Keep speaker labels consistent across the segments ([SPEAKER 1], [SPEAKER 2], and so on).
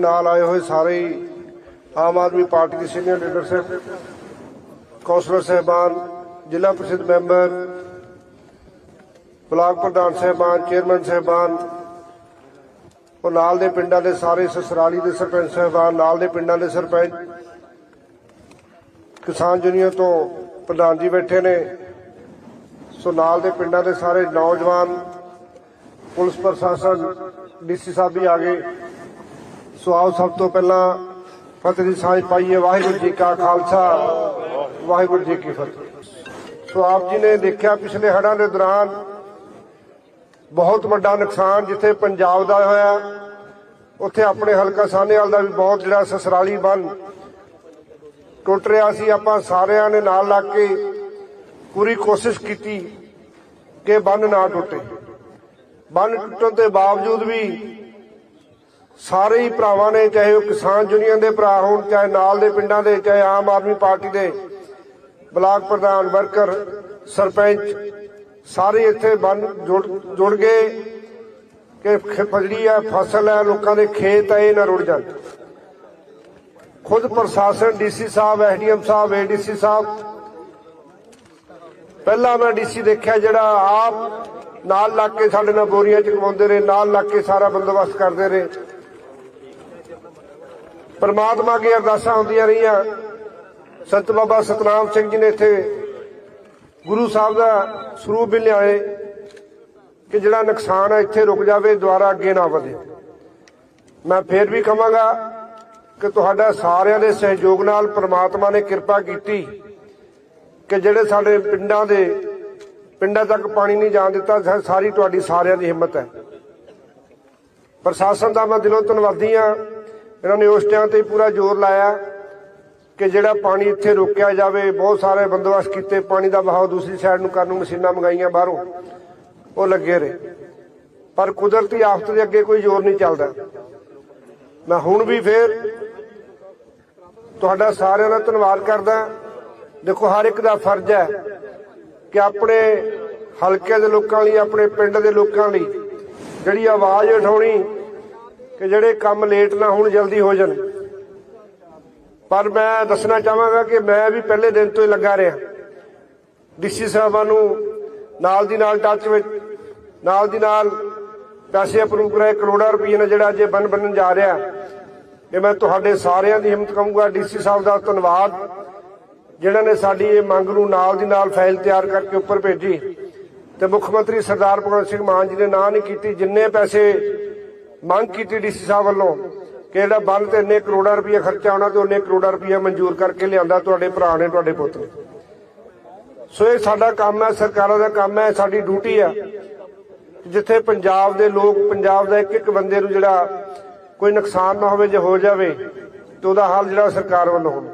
[SPEAKER 1] ਨਾਲ ਆਏ ਹੋਏ ਸਾਰੇ ਆਮ ਆਦਮੀ ਪਾਰਟੀ ਦੀ ਸੀਨੀਅਰ ਲੀਡਰਸ਼ਿਪ ਕੌਂਸਲਰ ਸਹਿਬਾਨ, ਜ਼ਿਲ੍ਹਾ ਪ੍ਰੀਸ਼ਦ ਮੈਂਬਰ, ਬਲਾਕ ਪ੍ਰਧਾਨ ਸਹਿਬਾਨ, ਚੇਅਰਮੈਨ ਸਹਿਬਾਨ, ਉਹ ਨਾਲ ਦੇ ਪਿੰਡਾਂ ਦੇ ਸਾਰੇ ਸਸਰਾਲੀ ਦੇ ਸਰਪੰਚ ਸਹਿਬਾਨ, ਨਾਲ ਦੇ ਪਿੰਡਾਂ ਦੇ ਸਰਪੰਚ, ਕਿਸਾਨ ਯੂਨੀਅਨ ਤੋਂ ਪ੍ਰਧਾਨ ਜੀ ਬੈਠੇ ਨੇ। ਸੋ ਨਾਲ ਦੇ ਪਿੰਡਾਂ ਦੇ ਸਾਰੇ ਨੌਜਵਾਨ, ਪੁਲਿਸ ਪ੍ਰਸ਼ਾਸਨ, ਡੀਸੀ ਸਾਹਿਬ ਵੀ ਆ ਗਏ। ਸੋ ਆਓ ਸਭ ਤੋਂ ਪਹਿਲਾਂ ਫਤਿਹ ਦੀ ਸਾਂਝ ਪਾਈਏ, ਵਾਹਿਗੁਰੂ ਜੀ ਕਾ ਖਾਲਸਾ, ਵਾਹਿਗੁਰੂ ਜੀ ਕੀ ਫਤਿਹ। ਸੋ ਆਪ ਜੀ ਨੇ ਦੇਖਿਆ ਪਿਛਲੇ ਹੜ੍ਹਾਂ ਦੇ ਦੌਰਾਨ ਬਹੁਤ ਵੱਡਾ ਨੁਕਸਾਨ ਜਿੱਥੇ ਪੰਜਾਬ ਦਾ ਹੋਇਆ, ਉੱਥੇ ਆਪਣੇ ਹਲਕਾ ਸਾਹਨੇਵਾਲ ਦਾ ਵੀ ਬਹੁਤ ਜਿਹੜਾ ਸਸਰਾਲੀ ਬੰਨ ਟੁੱਟ ਰਿਹਾ ਸੀ। ਆਪਾਂ ਸਾਰਿਆਂ ਨੇ ਨਾਲ ਲੱਗ ਕੇ ਪੂਰੀ ਕੋਸ਼ਿਸ਼ ਕੀਤੀ ਕਿ ਬੰਨ ਨਾ ਟੁੱਟੇ। ਬੰਨ ਟੁੱਟਣ ਦੇ ਬਾਵਜੂਦ ਵੀ ਸਾਰੇ ਹੀ ਭਰਾਵਾਂ ਨੇ, ਚਾਹੇ ਉਹ ਕਿਸਾਨ ਯੂਨੀਅਨ ਦੇ ਭਰਾ ਹੋਣ, ਚਾਹੇ ਨਾਲ ਦੇ ਪਿੰਡਾਂ ਦੇ, ਚਾਹੇ ਆਮ ਆਦਮੀ ਪਾਰਟੀ ਦੇ ਬਲਾਕ ਪ੍ਰਧਾਨ, ਵਰਕਰ, ਸਰਪੰਚ, ਸਾਰੇ ਇੱਥੇ ਬੰਨ ਜੁੜ ਜੁੜ ਗਏ ਕਿ ਖ- ਫਸਲੀ ਹੈ ਫਸਲ ਹੈ ਲੋਕਾਂ ਦੇ ਖੇਤ ਹੈ ਇਹ ਨਾ ਰੁੜ ਜਾਣ। ਖੁਦ ਪ੍ਰਸ਼ਾਸਨ, ਡੀਸੀ ਸਾਹਿਬ, ਐਸਡੀਐਮ ਸਾਹਿਬ, ਏਡੀਸੀ ਸਾਹਿਬ, ਪਹਿਲਾਂ ਮੈਂ ਡੀਸੀ ਦੇਖਿਆ ਜਿਹੜਾ ਆਪ ਨਾਲ ਲੱਗ ਕੇ ਸਾਡੇ ਨਾਲ ਬੋਰੀਆਂ ਚ ਕਮਾਉਂਦੇ ਰਹੇ, ਨਾਲ ਲੱਗ ਕੇ ਸਾਰਾ ਬੰਦੋਬਸਤ ਕਰਦੇ ਰਹੇ। ਪਰਮਾਤਮਾ ਅੱਗੇ ਅਰਦਾਸਾਂ ਹੁੰਦੀਆਂ ਰਹੀਆਂ। ਸੰਤ ਬਾਬਾ ਸਤਨਾਮ ਸਿੰਘ ਜੀ ਨੇ ਇੱਥੇ ਗੁਰੂ ਸਾਹਿਬ ਦਾ ਸਰੂਪ ਵੀ ਲਿਆਏ ਕਿ ਜਿਹੜਾ ਨੁਕਸਾਨ ਹੈ ਇੱਥੇ ਰੁਕ ਜਾਵੇ ਦੁਆਰਾ ਅੱਗੇ ਨਾ ਵਧੇ। ਮੈਂ ਫੇਰ ਵੀ ਕਹਾਂਗਾ ਕਿ ਤੁਹਾਡਾ ਸਾਰਿਆਂ ਦੇ ਸਹਿਯੋਗ ਨਾਲ ਪ੍ਰਮਾਤਮਾ ਨੇ ਕਿਰਪਾ ਕੀਤੀ ਕਿ ਜਿਹੜੇ ਸਾਡੇ ਪਿੰਡਾਂ ਦੇ ਪਿੰਡਾਂ ਤੱਕ ਪਾਣੀ ਨਹੀਂ ਜਾਣ ਦਿੱਤਾ ਸਾਰੀ ਤੁਹਾਡੀ ਸਾਰਿਆਂ ਦੀ ਹਿੰਮਤ ਹੈ। ਪ੍ਰਸ਼ਾਸਨ ਦਾ ਮੈਂ ਦਿਲੋਂ ਧੰਨਵਾਦੀ ਹਾਂ। ਇਹਨਾਂ ਨੇ ਉਸ ਟਾਈਮ ਤੇ ਪੂਰਾ ਜ਼ੋਰ ਲਾਇਆ ਕਿ ਜਿਹੜਾ ਪਾਣੀ ਇੱਥੇ ਰੋਕਿਆ ਜਾਵੇ, ਬਹੁਤ ਸਾਰੇ ਬੰਦੋਬਸਤ ਕੀਤੇ, ਪਾਣੀ ਦਾ ਵਹਾਅ ਦੂਸਰੀ ਸਾਈਡ ਨੂੰ ਕਰਨ ਨੂੰ ਮਸ਼ੀਨਾਂ ਮੰਗਾਈਆਂ ਬਾਹਰੋਂ, ਉਹ ਲੱਗੇ ਰਹੇ। ਪਰ ਕੁਦਰਤੀ ਆਫਤ ਦੇ ਅੱਗੇ ਕੋਈ ਜ਼ੋਰ ਨਹੀਂ ਚੱਲਦਾ। ਮੈਂ ਹੁਣ ਵੀ ਫੇਰ ਤੁਹਾਡਾ ਸਾਰਿਆਂ ਦਾ ਧੰਨਵਾਦ ਕਰਦਾ। ਦੇਖੋ, ਹਰ ਇੱਕ ਦਾ ਫਰਜ਼ ਹੈ ਕਿ ਆਪਣੇ ਹਲਕੇ ਦੇ ਲੋਕਾਂ ਲਈ, ਆਪਣੇ ਪਿੰਡ ਦੇ ਲੋਕਾਂ ਲਈ ਜਿਹੜੀ ਆਵਾਜ਼ ਉਠਾਉਣੀ ਕਿ ਜਿਹੜੇ ਕੰਮ ਲੇਟ ਨਾ ਹੋਣ, ਜਲਦੀ ਹੋ ਜਾਣ। ਪਰ ਮੈਂ ਦੱਸਣਾ ਚਾਹਾਂਗਾ ਕਿ ਮੈਂ ਵੀ ਪਹਿਲੇ ਦਿਨ ਤੋਂ ਹੀ ਲੱਗਾ ਰਿਹਾ। ਡੀਸੀ ਸਾਹਿਬਾਂ ਨੂੰ ਨਾਲ ਦੀ ਨਾਲ ਟੱਚ ਵਿੱਚ, ਨਾਲ ਦੀ ਨਾਲ ਪੈਸੇ ਅਪਰੂਵ ਕਰਾਏ, ਕਰੋੜਾਂ ਰੁਪਏ ਨਾਲ ਜਿਹੜਾ ਅੱਜ ਇਹ ਬੰਨ ਬੰਨਣ ਜਾ ਰਿਹਾ। ਇਹ ਮੈਂ ਤੁਹਾਡੇ ਸਾਰਿਆਂ ਦੀ ਹਿੰਮਤ ਕਹੂੰਗਾ ਡੀਸੀ ਸਾਹਿਬ ਦਾ ਧੰਨਵਾਦ, ਜਿਨ੍ਹਾਂ ਨੇ ਸਾਡੀ ਇਹ ਮੰਗ ਨੂੰ ਨਾਲ ਦੀ ਨਾਲ ਫਾਈਲ ਤਿਆਰ ਕਰਕੇ ਉੱਪਰ ਭੇਜੀ। ਤੇ ਮੁੱਖ ਮੰਤਰੀ ਸਰਦਾਰ ਭਗਵੰਤ ਸਿੰਘ ਮਾਨ ਜੀ ਨੇ ਨਾਂ ਨਹੀਂ ਕੀਤੀ, ਜਿੰਨੇ ਪੈਸੇ ਮੰਗ ਕੀਤੀ ਡੀਸੀ ਸਾਹਿਬ ਵੱਲੋਂ ਕਿ ਜਿਹੜਾ ਬੰਨ ਤੇ ਇੰਨੇ ਕਰੋੜਾਂ ਰੁਪਏ ਖਰਚਾ ਆਉਣਾ ਤੇ ਉਹਨੇ ਕਰੋੜਾਂ ਰੁਪਏ ਮਨਜ਼ੂਰ ਕਰਕੇ ਲਿਆਂਦਾ ਤੁਹਾਡੇ ਭਰਾ ਨੇ, ਤੁਹਾਡੇ ਪੁੱਤ ਨੇ। ਸੋ ਇਹ ਸਾਡਾ ਕੰਮ ਹੈ, ਸਰਕਾਰਾਂ ਦਾ ਕੰਮ ਹੈ, ਸਾਡੀ ਡਿਊਟੀ ਹੈ। ਜਿੱਥੇ ਪੰਜਾਬ ਦੇ ਲੋਕ, ਪੰਜਾਬ ਦਾ ਇੱਕ ਇੱਕ ਬੰਦੇ ਨੂੰ ਜਿਹੜਾ ਕੋਈ ਨੁਕਸਾਨ ਨਾ ਹੋਵੇ, ਜੇ ਹੋ ਜਾਵੇ, ਤੇ ਉਹਦਾ ਹਾਲ ਜਿਹੜਾ ਸਰਕਾਰ ਵੱਲੋਂ ਹੋਵੇ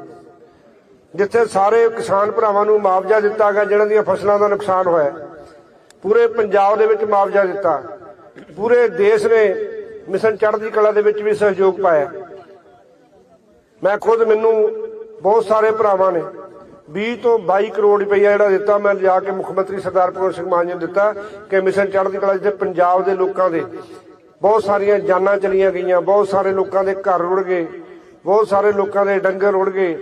[SPEAKER 1] ਜਿੱਥੇ ਸਾਰੇ ਕਿਸਾਨ ਭਰਾਵਾਂ ਨੂੰ ਮੁਆਵਜ਼ਾ ਦਿੱਤਾ ਗਿਆ, ਜਿਹਨਾਂ ਦੀਆਂ ਫਸਲਾਂ ਦਾ ਨੁਕਸਾਨ ਹੋਇਆ। ਪੂਰੇ ਪੰਜਾਬ ਦੇ ਵਿੱਚ ਮੁਆਵਜ਼ਾ ਦਿੱਤਾ। ਪੂਰੇ ਦੇਸ਼ ਨੇ ਮਿਸ਼ਨ ਚੜ੍ਹਦੀ ਕਲਾ ਦੇ ਵਿੱਚ ਵੀ ਸਹਿਯੋਗ ਪਾਇਆ। ਮੈਂ ਖੁਦ ਮੈਨੂੰ ਬਹੁਤ ਸਾਰੇ ਭਰਾਵਾਂ ਨੇ 20 ਤੋਂ 22 ਕਰੋੜ ਰੁਪਈਆ ਜਿਹੜਾ ਦਿੱਤਾ, ਮੈਂ ਲਿਜਾ ਕੇ ਮੁੱਖ ਮੰਤਰੀ ਸਰਦਾਰ ਭਗਵੰਤ ਸਿੰਘ ਮਾਨ ਜੀ ਨੂੰ ਦਿੱਤਾ ਕਿ ਮਿਸ਼ਨ ਚੜ੍ਹਦੀ ਕਲਾ ਜਿੱਥੇ ਪੰਜਾਬ ਦੇ ਲੋਕਾਂ ਦੇ ਬਹੁਤ ਸਾਰੀਆਂ ਜਾਨਾਂ ਚਲੀਆਂ ਗਈਆਂ, ਬਹੁਤ ਸਾਰੇ ਲੋਕਾਂ ਦੇ ਘਰ ਰੁੜ ਗਏ, ਬਹੁਤ ਸਾਰੇ ਲੋਕਾਂ ਦੇ ਡੰਗਰ ਰੁੜ ਗਏ,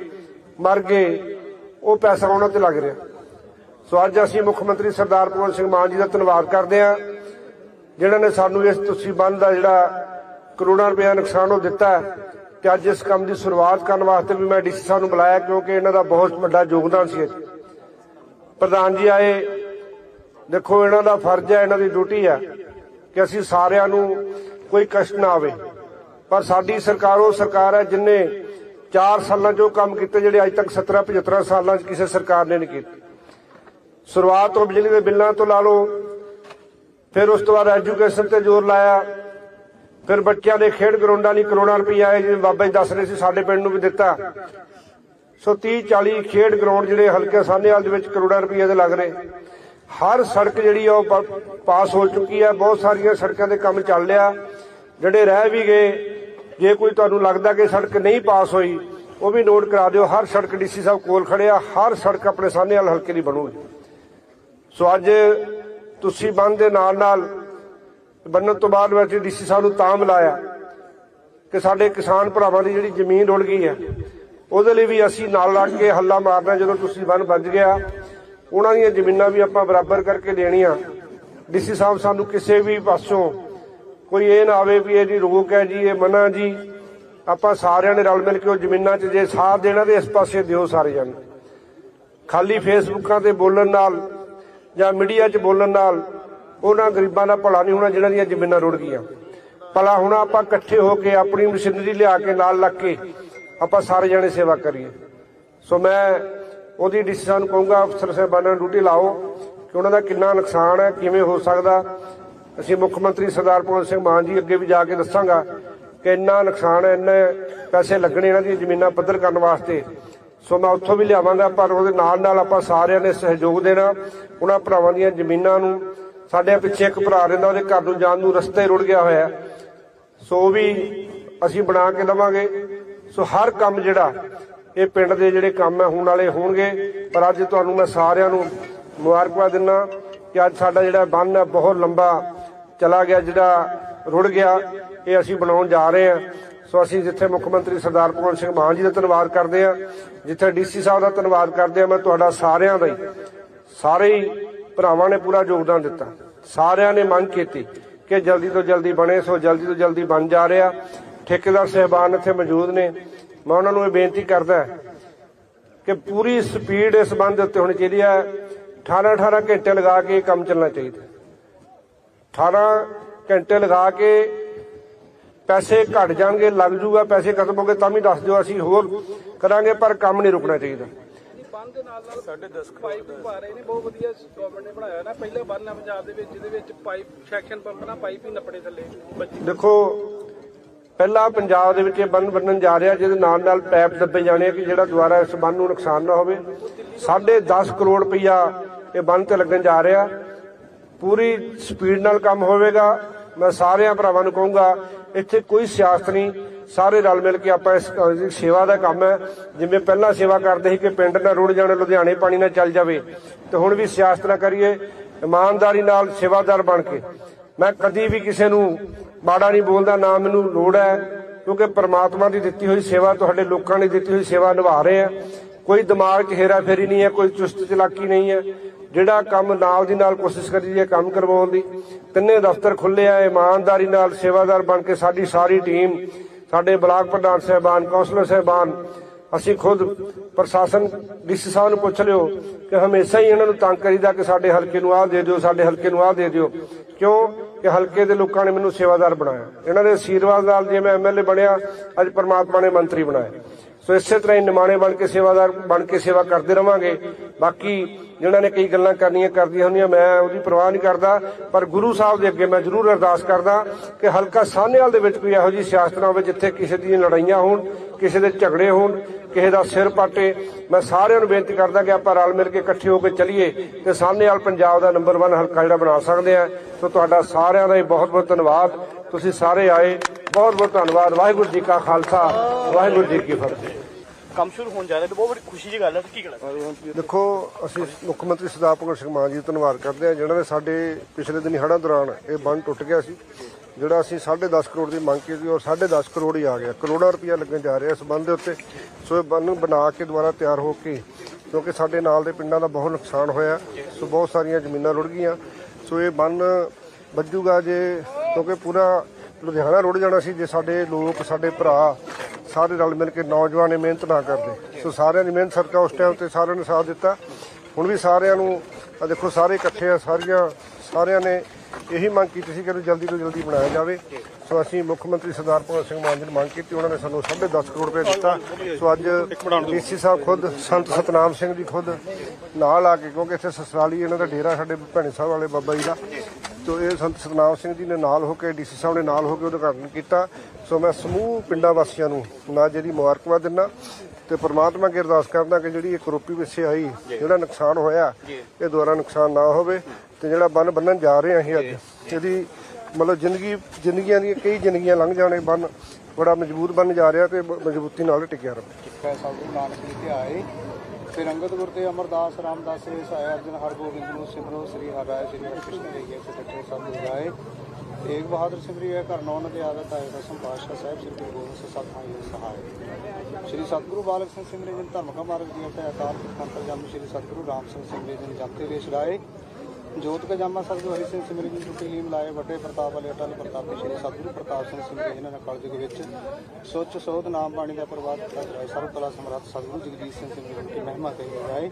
[SPEAKER 1] ਮਰ ਗਏ, ਉਹ ਪੈਸਾ ਉਹਨਾਂ ਤੇ ਲੱਗ ਰਿਹਾ। ਸੋ ਅੱਜ ਅਸੀਂ ਮੁੱਖ ਮੰਤਰੀ ਸਰਦਾਰ ਭਗਵੰਤ ਸਿੰਘ ਮਾਨ ਜੀ ਦਾ ਧੰਨਵਾਦ ਕਰਦੇ ਹਾਂ। ਜਿਨ੍ਹਾਂ ਨੇ ਸਾਨੂੰ ਇਸ ਤੁਸੀਂ ਬੰਦ ਦਾ ਜਿਹੜਾ ਕਰੋੜਾਂ ਰੁਪਏ ਨੁਕਸਾਨ ਉਹ ਦਿੱਤਾ ਤੇ ਅੱਜ ਇਸ ਕੰਮ ਦੀ ਸ਼ੁਰੂਆਤ ਕਰਨ ਵਾਸਤੇ ਵੀ ਮੈਂ ਡੀਸੀ ਸਾਹਿਬ ਨੂੰ ਬੁਲਾਇਆ, ਕਿਉਂਕਿ ਇਹਨਾਂ ਦਾ ਬਹੁਤ ਵੱਡਾ ਯੋਗਦਾਨ ਸੀ ਇਹ। ਪ੍ਰਧਾਨ ਜੀ ਆਏ, ਦੇਖੋ ਇਹਨਾਂ ਦਾ ਫਰਜ਼ ਹੈ, ਇਹਨਾਂ ਦੀ ਡਿਊਟੀ ਹੈ ਕਿ ਅਸੀਂ ਸਾਰਿਆਂ ਨੂੰ ਕੋਈ ਕਸ਼ਟ ਨਾ ਆਵੇ। ਪਰ ਸਾਡੀ ਸਰਕਾਰ ਉਹ ਸਰਕਾਰ ਹੈ ਜਿਨੇ 4 ਸਾਲਾਂ 'ਚ ਉਹ ਕੰਮ ਕੀਤੇ ਜਿਹੜੇ ਅੱਜ ਤੱਕ 17 75 ਸਾਲਾਂ 'ਚ ਕਿਸੇ ਸਰਕਾਰ ਨੇ ਨਹੀਂ ਕੀਤੇ। ਸ਼ੁਰੂਆਤ ਤੋਂ ਬਿਜਲੀ ਦੇ ਬਿੱਲਾਂ ਤੋਂ ਲਾ ਲਓ ਫਿਰ ਉਸ ਤੋਂ ਬਾਅਦ ਐਜੂਕੇਸ਼ਨ ਤੇ ਜ਼ੋਰ ਲਾਇਆ। ਫਿਰ ਬੱਚਿਆਂ ਦੇ ਖੇਡ ਗਰਾਊਂਡਾਂ ਲਈ ਕਰੋੜਾਂ ਰੁਪਏ ਆਏ ਜਿਵੇਂ ਬਾਬਾ ਜੀ ਦੱਸ ਰਹੇ ਸੀ, ਸਾਡੇ ਪਿੰਡ ਨੂੰ ਵੀ ਦਿੱਤਾ। ਸੋ 30 40 ਖੇਡ ਗਰਾਊਂਡ ਜਿਹੜੇ ਹਲਕੇ ਸਾਹਨੇਵਾਲ ਦੇ ਵਿੱਚ ਕਰੋੜਾਂ ਰੁਪਏ ਦੇ ਲੱਗ ਰਹੇ। ਹਰ ਸੜਕ ਜਿਹੜੀ ਆ ਉਹ ਪਾਸ ਹੋ ਚੁੱਕੀ ਹੈ ਬਹੁਤ ਸਾਰੀਆਂ ਸੜਕਾਂ ਦੇ ਕੰਮ ਚੱਲ ਰਿਹਾ। ਜਿਹੜੇ ਰਹਿ ਵੀ ਗਏ, ਜੇ ਕੋਈ ਤੁਹਾਨੂੰ ਲੱਗਦਾ ਕਿ ਸੜਕ ਨਹੀਂ ਪਾਸ ਹੋਈ, ਉਹ ਵੀ ਨੋਟ ਕਰਾ ਦਿਓ। ਹਰ ਸੜਕ ਡੀਸੀ ਸਾਹਿਬ ਕੋਲ ਖੜਿਆ ਹਰ ਸੜਕ ਆਪਣੇ ਸਾਹਨੇਵਾਲ ਹਲਕੇ ਦੀ ਬਣੂਗੀ। ਸੋ ਅੱਜ ਤੁਸੀਂ ਬੰਨ ਦੇ ਨਾਲ ਨਾਲ ਬੰਨਣ ਤੋਂ ਬਾਅਦ ਵੈਸੇ ਡੀਸੀ ਸਾਹਿਬ ਨੂੰ ਤਾਂ ਮਿਲਾਇਆ ਕਿ ਸਾਡੇ ਕਿਸਾਨ ਭਰਾਵਾਂ ਦੀ ਜਿਹੜੀ ਜ਼ਮੀਨ ਰੁੜ ਗਈ ਹੈ, ਉਹਦੇ ਲਈ ਵੀ ਅਸੀਂ ਨਾਲ ਲੱਗ ਕੇ ਹੱਲਾ ਮਾਰਨਾ ਜਦੋਂ ਤੁਸੀਂ ਬੰਨ ਵੱਜ ਗਿਆ। ਉਹਨਾਂ ਦੀਆਂ ਜ਼ਮੀਨਾਂ ਵੀ ਆਪਾਂ ਬਰਾਬਰ ਕਰਕੇ ਦੇਣੀਆਂ। ਡੀਸੀ ਸਾਹਿਬ ਸਾਨੂੰ ਕਿਸੇ ਵੀ ਪਾਸੋਂ ਕੋਈ ਇਹ ਨਾ ਆਵੇ ਵੀ ਇਹਦੀ ਰੋਕ ਹੈ ਜੀ, ਇਹ ਮਨਾ ਜੀ। ਆਪਾਂ ਸਾਰਿਆਂ ਨੇ ਰਲ ਮਿਲ ਕੇ ਉਹ ਜ਼ਮੀਨਾਂ 'ਚ ਜੇ ਸਾਥ ਦੇਣਾ ਤੇ ਇਸ ਪਾਸੇ ਦਿਓ ਸਾਰੇ ਜਣ। ਖਾਲੀ ਫੇਸਬੁੱਕਾਂ ਤੇ ਬੋਲਣ ਨਾਲ ਜਾਂ ਮੀਡੀਆ 'ਚ ਬੋਲਣ ਨਾਲ ਉਹਨਾਂ ਗਰੀਬਾਂ ਦਾ ਭਲਾ ਨਹੀਂ ਹੋਣਾ ਜਿਹਨਾਂ ਦੀਆਂ ਜ਼ਮੀਨਾਂ ਰੁੜ ਗਈਆਂ। ਭਲਾ ਹੁਣ ਆਪਾਂ ਇਕੱਠੇ ਹੋ ਕੇ ਆਪਣੀ ਮਸ਼ੀਨਰੀ ਲਿਆ ਕੇ ਨਾਲ ਲੱਗ ਕੇ ਆਪਾਂ ਸਾਰੇ ਜਣੇ ਸੇਵਾ ਕਰੀਏ। ਸੋ ਮੈਂ ਉਹਦੀ ਡਿਸੀਜਨ ਕਹੂੰਗਾ, ਅਫਸਰ ਸਾਹਿਬਾਨਾਂ ਨੂੰ ਡਿਊਟੀ ਲਾਓ ਕਿ ਉਹਨਾਂ ਦਾ ਕਿੰਨਾ ਨੁਕਸਾਨ ਹੈ, ਕਿਵੇਂ ਹੋ ਸਕਦਾ। ਅਸੀਂ ਮੁੱਖ ਮੰਤਰੀ ਸਰਦਾਰ ਭਗਵੰਤ ਸਿੰਘ ਮਾਨ ਜੀ ਅੱਗੇ ਵੀ ਜਾ ਕੇ ਦੱਸਾਂਗਾ ਕਿ ਇੰਨਾ ਨੁਕਸਾਨ ਹੈ, ਇੰਨੇ ਪੈਸੇ ਲੱਗਣੇ ਇਹਨਾਂ ਦੀਆਂ ਜ਼ਮੀਨਾਂ ਪੱਧਰ ਕਰਨ ਵਾਸਤੇ। ਸੋ ਮੈਂ ਉੱਥੋਂ ਵੀ ਲਿਆਵਾਂਗਾ, ਪਰ ਉਹਦੇ ਨਾਲ ਨਾਲ ਆਪਾਂ ਸਾਰਿਆਂ ਨੇ ਸਹਿਯੋਗ ਦੇਣਾ। ਉਹਨਾਂ ਭਰਾਵਾਂ ਦੀਆਂ ਜ਼ਮੀਨਾਂ ਨੂੰ, ਸਾਡੇ ਪਿੱਛੇ ਇੱਕ ਭਰਾ ਰਹਿੰਦਾ, ਉਹਦੇ ਘਰ ਨੂੰ ਜਾਣ ਨੂੰ ਰਸਤਾ ਹੀ ਰੁੜ ਗਿਆ ਹੋਇਆ। ਸੋ ਉਹ ਵੀ ਅਸੀਂ ਬਣਾ ਕੇ ਦਵਾਂਗੇ। ਸੋ ਹਰ ਕੰਮ ਜਿਹੜਾ, ਇਹ ਪਿੰਡ ਦੇ ਜਿਹੜੇ ਕੰਮ ਹੈ, ਹੋਣ ਵਾਲੇ ਹੋਣਗੇ। ਪਰ ਅੱਜ ਤੁਹਾਨੂੰ ਮੈਂ ਸਾਰਿਆਂ ਨੂੰ ਮੁਬਾਰਕਬਾਦ ਦਿੰਦਾ ਕਿ ਅੱਜ ਸਾਡਾ ਜਿਹੜਾ ਬੰਨ ਹੈ, ਬਹੁਤ ਲੰਬਾ ਚਲਾ ਗਿਆ, ਜਿਹੜਾ ਰੁੜ ਗਿਆ। ਇਹ ਅਸੀਂ ਬਣਾਉਣ ਜਾ ਰਹੇ ਹਾਂ। ਸੋ ਅਸੀਂ ਜਿੱਥੇ ਮੁੱਖ ਮੰਤਰੀ ਸਰਦਾਰ ਭਗਵੰਤ ਸਿੰਘ ਮਾਨ ਜੀ ਦਾ ਧੰਨਵਾਦ ਕਰਦੇ ਹਾਂ, ਜਿੱਥੇ ਡੀਸੀ ਸਾਹਿਬ ਦਾ ਧੰਨਵਾਦ ਕਰਦੇ ਹਾਂ, ਮੈਂ ਤੁਹਾਡਾ ਸਾਰਿਆਂ ਦਾ ਹੀ, ਸਾਰੇ ਹੀ ਭਰਾਵਾਂ ਨੇ ਪੂਰਾ ਯੋਗਦਾਨ ਦਿੱਤਾ। ਸਾਰਿਆਂ ਨੇ ਮੰਗ ਕੀਤੀ ਕਿ ਜਲਦੀ ਤੋਂ ਜਲਦੀ ਬਣੇ, ਸੋ ਜਲਦੀ ਤੋਂ ਜਲਦੀ ਬਣ ਜਾ ਰਿਹਾ। ਠੇਕੇਦਾਰ ਸਹਿਬਾਨ ਇੱਥੇ ਮੌਜੂਦ ਨੇ। ਮੈਂ ਉਹਨਾਂ ਨੂੰ ਇਹ ਬੇਨਤੀ ਕਰਦਾ ਕਿ ਪੂਰੀ ਸਪੀਡ ਇਸ ਬੰਦ ਉੱਤੇ ਹੋਣੀ ਚਾਹੀਦੀ ਹੈ। 18 18 ਘੰਟੇ ਲਗਾ ਕੇ ਇਹ ਕੰਮ ਚੱਲਣਾ ਚਾਹੀਦਾ 18 ਘੰਟੇ ਲਗਾ ਕੇ ਪੈਸੇ ਘਟ ਜਾਣਗੇ ਲੱਗ ਜੂਗਾ ਪੈਸੇ ਖਤਮ ਹੋ ਗਏ ਤਾਂ ਵੀ ਦੱਸ ਦਿਓ ਅਸੀਂ ਹੋਰ ਕਰਾਂਗੇ ਪਰ ਕੰਮ ਨਹੀਂ ਰੁਕਣਾ ਚਾਹੀਦਾ।
[SPEAKER 2] ਬੰਦ ਦੇ ਨਾਲ ਨਾਲ ਸਾਡੇ 10 ਪਾਈਪ ਵੀ ਪਾ ਰਹੇ ਨੇ ਬਹੁਤ ਵਧੀਆ ਗਵਰਨਮੈਂਟ ਨੇ ਬਣਾਇਆ ਨਾ। ਪਹਿਲਾ ਬੰਨ ਹੈ ਪੰਜਾਬ ਦੇ ਵਿੱਚ ਜਿਹਦੇ ਵਿੱਚ ਪਾਈਪ ਸੈਕਸ਼ਨ ਪੰਪ ਨਾਲ ਪਾਈਪ ਹੀ ਨੱਪੜੇ ਥੱਲੇ। ਬੱਚੇ
[SPEAKER 1] ਦੇਖੋ ਪਹਿਲਾਂ ਪੰਜਾਬ ਦੇ ਵਿੱਚ ਇਹ ਬੰਨ ਬੰਨਣ ਜਾ ਰਿਹਾ ਜਿਹਦੇ ਨਾਲ ਨਾਲ ਪੈਪ ਦੱਬੇ ਜਾਣੇ ਕਿ ਜਿਹੜਾ ਦੁਆਰਾ ਇਸ ਬੰਨ ਨੂੰ ਨੁਕਸਾਨ ਨਾ ਹੋਵੇ। 10.5 ਕਰੋੜ ਰੁਪਈਆ ਇਹ ਬੰਨ ਤੇ ਲੱਗਣ ਜਾ ਰਿਹਾ। ਪੂਰੀ ਸਪੀਡ ਨਾਲ ਕੰਮ ਹੋਵੇਗਾ। ਮੈਂ ਸਾਰਿਆਂ ਭਰਾਵਾਂ ਨੂੰ ਕਹੂੰਗਾ ਇੱਥੇ ਕੋਈ ਸਿਆਸਤ ਨਹੀਂ। ਸਾਰੇ ਰਲ ਮਿਲ ਕੇ ਆਪਾਂ ਇਸ ਸੇਵਾ ਦਾ ਕੰਮ ਹੈ। ਜਿਵੇਂ ਪਹਿਲਾਂ ਸੇਵਾ ਕਰਦੇ ਸੀ ਕਿ ਪਿੰਡ ਨਾ ਰੁੜ ਜਾਣੇ, ਲੁਧਿਆਣੇ ਪਾਣੀ ਨਾਲ ਚੱਲ ਜਾਵੇ। ਤੇ ਹੁਣ ਵੀ ਸਿਆਸਤ ਨਾ ਕਰੀਏ, ਇਮਾਨਦਾਰੀ ਨਾਲ ਸੇਵਾਦਾਰ ਬਣ ਕੇ। ਮੈਂ ਕਦੀ ਵੀ ਕਿਸੇ ਨੂੰ ਮਾੜਾ ਨਹੀਂ ਬੋਲਦਾ, ਨਾ ਮੈਨੂੰ ਲੋੜ ਹੈ, ਕਿਉਂਕਿ ਪ੍ਰਮਾਤਮਾ ਦੀ ਦਿੱਤੀ ਹੋਈ ਸੇਵਾ ਤੁਹਾਡੇ ਲੋਕਾਂ ਨੇ ਦਿੱਤੀ ਹੋਈ ਸੇਵਾ ਨਿਭਾ ਰਹੇ ਆ। ਕੋਈ ਦਿਮਾਗ 'ਚ ਹੇਰਾ ਫੇਰੀ ਨਹੀਂ ਹੈ, ਕੋਈ ਚੁਸਤ ਚਲਾਕੀ ਨਹੀਂ ਹੈ। ਜਿਹੜਾ ਕੰਮ ਨਾਲ ਦੀ ਨਾਲ ਕੋਸ਼ਿਸ਼ ਕਰੀਏ ਕੰਮ ਕਰਵਾਉਣ ਦੀ, ਤਿੰਨੇ ਦਫ਼ਤਰ ਖੁੱਲੇ ਆ, ਇਮਾਨਦਾਰੀ ਨਾਲ ਸੇਵਾਦਾਰ ਬਣ ਕੇ ਸਾਡੀ ਸਾਰੀ ਟੀਮ, ਸਾਡੇ ਬਲਾਕ ਪ੍ਰਧਾਨ ਸਹਿਬਾਨ, ਕੌਂਸਲਰ ਸਹਿਬਾਨ, ਅਸੀਂ ਖੁਦ ਪ੍ਰਸ਼ਾਸਨ ਡੀਸੀ ਸਾਹਿਬ ਨੂੰ ਪੁੱਛ ਲਿਓ ਕਿ ਹਮੇਸ਼ਾ ਹੀ ਇਹਨਾਂ ਨੂੰ ਤੰਗ ਕਰੀਦਾ ਕਿ ਸਾਡੇ ਹਲਕੇ ਨੂੰ ਆਹ ਦੇ ਦਿਓ, ਸਾਡੇ ਹਲਕੇ ਨੂੰ ਆਹ ਦੇ ਦਿਓ। ਕਿਉਂ? ਕਿ ਹਲਕੇ ਦੇ ਲੋਕਾਂ ਨੇ ਮੈਨੂੰ ਸੇਵਾਦਾਰ ਬਣਾਇਆ। ਇਹਨਾਂ ਦੇ ਆਸ਼ੀਰਵਾਦ ਨਾਲ ਜੇ ਮੈਂ ਐਮਐਲਏ ਬਣਿਆ, ਅੱਜ ਪ੍ਰਮਾਤਮਾ ਨੇ ਮੰਤਰੀ ਬਣਾਇਆ। ਸੋ ਇਸੇ ਤਰ੍ਹਾਂ ਹੀ ਨਿਮਾਣੇ ਬਣ ਕੇ ਸੇਵਾਦਾਰ ਬਣ ਕੇ ਸੇਵਾ ਕਰਦੇ ਰਵਾਂਗੇ। ਬਾਕੀ ਜਿਨ੍ਹਾਂ ਨੇ ਕਈ ਗੱਲਾਂ ਕਰਨੀਆਂ ਕਰਦੀਆਂ ਹੁੰਦੀਆਂ, ਮੈਂ ਉਹਦੀ ਪਰਵਾਹ ਨਹੀਂ ਕਰਦਾ, ਪਰ ਗੁਰੂ ਸਾਹਿਬ ਦੇ ਅੱਗੇ ਮੈਂ ਜ਼ਰੂਰ ਅਰਦਾਸ ਕਰਦਾ ਕਿ ਹਲਕਾ ਸਾਹਨੇਵਾਲ ਦੇ ਵਿੱਚ ਕੋਈ ਇਹੋ ਜਿਹੀ ਸਿਆਸਤ ਨਾ ਹੋਵੇ ਜਿੱਥੇ ਕਿਸੇ ਦੀਆਂ ਲੜਾਈਆਂ ਹੋਣ ਕਿਸੇ ਦੇ ਝਗੜੇ ਹੋਣ ਕਿਸੇ ਦਾ ਸਿਰ ਪਾਟੇ ਮੈਂ ਸਾਰਿਆਂ ਨੂੰ ਬੇਨਤੀ ਕਰਦਾ ਕਿ ਆਪਾਂ ਰਲ ਮਿਲ ਕੇ ਇਕੱਠੇ ਹੋ ਕੇ ਚੱਲੀਏ ਤੇ ਸਾਹਨੇਵਾਲ ਪੰਜਾਬ ਦਾ ਨੰਬਰ 1 ਹਲਕਾ ਜਿਹੜਾ ਬਣਾ ਸਕਦੇ ਆ। ਸੋ ਤੁਹਾਡਾ ਸਾਰਿਆਂ ਦਾ ਹੀ ਬਹੁਤ ਬਹੁਤ ਧੰਨਵਾਦ। ਤੁਸੀਂ ਸਾਰੇ ਆਏ ਬਹੁਤ ਬਹੁਤ ਧੰਨਵਾਦ। ਵਾਹਿਗੁਰੂ ਜੀ ਕਾ ਖਾਲਸਾ ਵਾਹਿਗੁਰੂ ਜੀ ਕੀ ਫਤਿਹ।
[SPEAKER 3] ਕੰਮ ਸ਼ੁਰੂ ਹੋਣ ਜਾ ਰਿਹਾ ਤੇ ਬਹੁਤ ਬੜੀ ਖੁਸ਼ੀ ਦੀ ਗੱਲ ਹੈ ਕੀ ਕਹਿਣਾ
[SPEAKER 1] ਦੇਖੋ ਅਸੀਂ ਮੁੱਖ ਮੰਤਰੀ ਸਰਦਾਰ ਭਗਤ ਸਿੰਘ ਮਾਨ ਜੀ ਦਾ ਧੰਨਵਾਦ ਕਰਦੇ ਹਾਂ ਜਿਨ੍ਹਾਂ ਨੇ ਸਾਡੇ ਪਿਛਲੇ ਦਿਨੀ ਹੜ੍ਹਾਂ ਦੌਰਾਨ ਇਹ ਬੰਨ ਟੁੱਟ ਗਿਆ ਸੀ। ਜਿਹੜਾ ਅਸੀਂ 10.5 ਕਰੋੜ ਦੀ ਮੰਗ ਕੀਤੀ ਔਰ 10.5 ਕਰੋੜ ਹੀ ਆ ਗਿਆ। ਕਰੋੜਾਂ ਰੁਪਇਆ ਲੱਗਣ ਜਾ ਰਿਹਾ ਇਸ ਬੰਨ ਦੇ ਉੱਤੇ। ਸੋ ਇਹ ਬੰਨ ਬਣਾ ਕੇ ਦੁਬਾਰਾ ਤਿਆਰ ਹੋ ਕੇ, ਕਿਉਂਕਿ ਸਾਡੇ ਨਾਲ ਦੇ ਪਿੰਡਾਂ ਦਾ ਬਹੁਤ ਨੁਕਸਾਨ ਹੋਇਆ। ਸੋ ਬਹੁਤ ਸਾਰੀਆਂ ਜ਼ਮੀਨਾਂ ਰੁੜ ਗਈਆਂ। ਸੋ ਇਹ ਬੰਨ ਵੱਜੂਗਾ ਜੇ, ਕਿਉਂਕਿ ਪੂਰਾ ਲੁਧਿਆਣਾ ਰੁੜ ਜਾਣਾ ਸੀ, ਜੇ ਸਾਡੇ ਲੋਕ, ਸਾਡੇ ਭਰਾ ਸਾਰੇ ਰਲ ਮਿਲ ਕੇ ਨੌਜਵਾਨ ਇਹ ਮਿਹਨਤ ਨਾ ਕਰਦੇ। ਸੋ ਸਾਰਿਆਂ ਦੀ ਮਿਹਨਤ ਸਰਕਾਰ ਉਸ ਟਾਈਮ ਤੇ ਸਾਰਿਆਂ ਨੇ ਸਾਥ ਦਿੱਤਾ। ਹੁਣ ਵੀ ਸਾਰਿਆਂ ਨੂੰ ਆ ਦੇਖੋ, ਸਾਰੇ ਇਕੱਠੇ ਆ, ਸਾਰੀਆਂ, ਸਾਰਿਆਂ ਨੇ ਇਹੀ ਮੰਗ ਕੀਤੀ ਸੀ ਕਿ ਇਹਨੂੰ ਜਲਦੀ ਤੋਂ ਜਲਦੀ ਬਣਾਇਆ ਜਾਵੇ। ਸੋ ਅਸੀਂ ਮੁੱਖ ਮੰਤਰੀ ਸਰਦਾਰ ਭਗਤ ਸਿੰਘ ਮਾਨ ਜੀ ਨੂੰ ਮੰਗ ਕੀਤੀ ਉਹਨਾਂ ਨੇ ਸਾਨੂੰ 10.5 ਕਰੋੜ ਰੁਪਏ ਦਿੱਤਾ। ਸੋ ਅੱਜ ਡੀਸੀ ਸਾਹਿਬ ਖੁਦ ਸੰਤ ਸਤਨਾਮ ਸਿੰਘ ਜੀ ਖੁਦ ਨਾਲ ਆ ਕੇ ਕਿਉਂਕਿ ਇੱਥੇ ਸਸਰਾਲੀ ਇਹਨਾਂ ਦਾ ਡੇਰਾ ਸਾਡੇ ਭੈਣੀ ਸਾਹਿਬ ਵਾਲੇ ਬਾਬਾ ਜੀ ਦਾ। ਤੋ ਇਹ ਸੰਤ ਸਤਨਾਮ ਸਿੰਘ ਜੀ ਨੇ ਨਾਲ ਹੋ ਕੇ ਡੀਸੀ ਸਾਹਿਬ ਨੇ ਨਾਲ ਹੋ ਕੇ ਉਦਘਾਟਨ ਕੀਤਾ। ਸੋ ਮੈਂ ਸਮੂਹ ਪਿੰਡਾਂ ਵਾਸੀਆਂ ਨੂੰ ਨਾ ਜਿਹੜੀ ਮੁਬਾਰਕਬਾਦ ਦਿੰਦਾ ਤੇ ਪ੍ਰਮਾਤਮਾ ਅੱਗੇ ਅਰਦਾਸ ਕਰਦਾ ਕਿ ਜਿਹੜੀ ਇਹ ਕਰੋਪੀ ਪਿੱਛੇ ਆਈ ਜਿਹੜਾ ਨੁਕਸਾਨ ਹੋਇਆ ਇਹ ਦੁਬਾਰਾ ਨੁਕਸਾਨ ਨਾ ਹੋਵੇ। ਤੇ ਜਿਹੜਾ ਬੰਨ ਬੰਨਣ ਜਾ ਰਹੇ ਹਾਂ ਅਸੀਂ ਅੱਜ ਇਹਦੀ ਮਤਲਬ ਜ਼ਿੰਦਗੀ ਜ਼ਿੰਦਗੀਆਂ ਦੀਆਂ ਕਈ ਜ਼ਿੰਦਗੀਆਂ ਲੰਘ ਜਾਣੇ ਬੰਨ ਬੜਾ ਮਜ਼ਬੂਤ ਬਣ ਜਾ ਰਿਹਾ ਤੇ ਮਜ਼ਬੂਤੀ ਨਾਲ ਟਿਕਿਆ ਰਹੇ।
[SPEAKER 4] ਪੈਸਾ ਗੁਰੂ ਨਾਨਕ ਜੀ ਤੇ ਆਏ ਫਿਰ ਅੰਗਦ ਗੁਰ ਤੇ ਅਮਰਦਾਸ ਰਾਮਦਾਸ ਰੇ ਸਾਇਆ ਅਰਜਨ ਹਰਗੋਬਿੰਦ ਨੂੰ ਸਿਮਰੋ ਸ੍ਰੀ ਹਰਿ ਰਾਇ ਸ੍ਰੀ ਕ੍ਰਿਸ਼ਨ ਜੀ ਕੇ ਸਤਿ ਸਭ ਨੂੰ ਗਾਏ ਤੇਗ ਬਹਾਦਰ ਸਿੰਘ ਜੀ ਘਰ ਨੌ ਨਦੇ ਆਦਤ ਆਏ ਦਸਮ ਪਾਤਸ਼ਾਹ ਸਾਹਿਬ ਸ੍ਰੀ ਗੁਰੂ ਗੋਬਿੰਦ ਸਿੰਘ ਸਾਹਿਬ ਜੀ ਸਹਾਇ ਸ਼੍ਰੀ ਸਤਿਗੁਰੂ ਬਾਲਕ ਸਿੰਘ ਸਿਮਰੇ ਜੀ ਧਰਮ ਕਾ ਮਾਰਗ ਜੀ ਤੇ ਅਕਾਲ ਪੁਰਖ ਅੰਤਰ ਜਮ ਸ਼੍ਰੀ ਸਤਿਗੁਰੂ ਰਾਮ ਸਿੰਘ ਸਿਮਰੇ ਜੀ ਜਪਤੇ ਵੇ ਛੜਾਏ ਜੋਤ ਕਾ ਜਾਮਾ ਸਤਿਗੁਰੂ ਹਰੀ ਸਿੰਘ ਸਿਮਰੇ ਜੀ, ਟੁੱਟੀ ਲੀਮ ਲਾਏ, ਵੱਡੇ ਪ੍ਰਤਾਪ ਵਾਲੇ, ਅਟਲ ਪ੍ਰਤਾਪੀ ਸ਼੍ਰੀ ਸਤਿਗੁਰੂ ਪ੍ਰਤਾਪ ਸਿੰਘ ਸਿਮਰੇ ਜੀ ਨੇ ਕਲਯੁਗ ਵਿੱਚ ਸੁੱਚ ਸੋਧ ਨਾਮ ਬਾਣੀ ਦਾ ਪ੍ਰਵਾਦ ਕੀਤਾ ਜਾਏ ਸਰਬ ਕਲਾ ਸਮਰੱਥ ਸਤਿਗੁਰੂ ਜਗਜੀਤ ਸਿੰਘ ਸਿਮਰੇ ਜੀ ਦੀ ਮਹਿਮਾ ਕਹੀ ਜਾਏ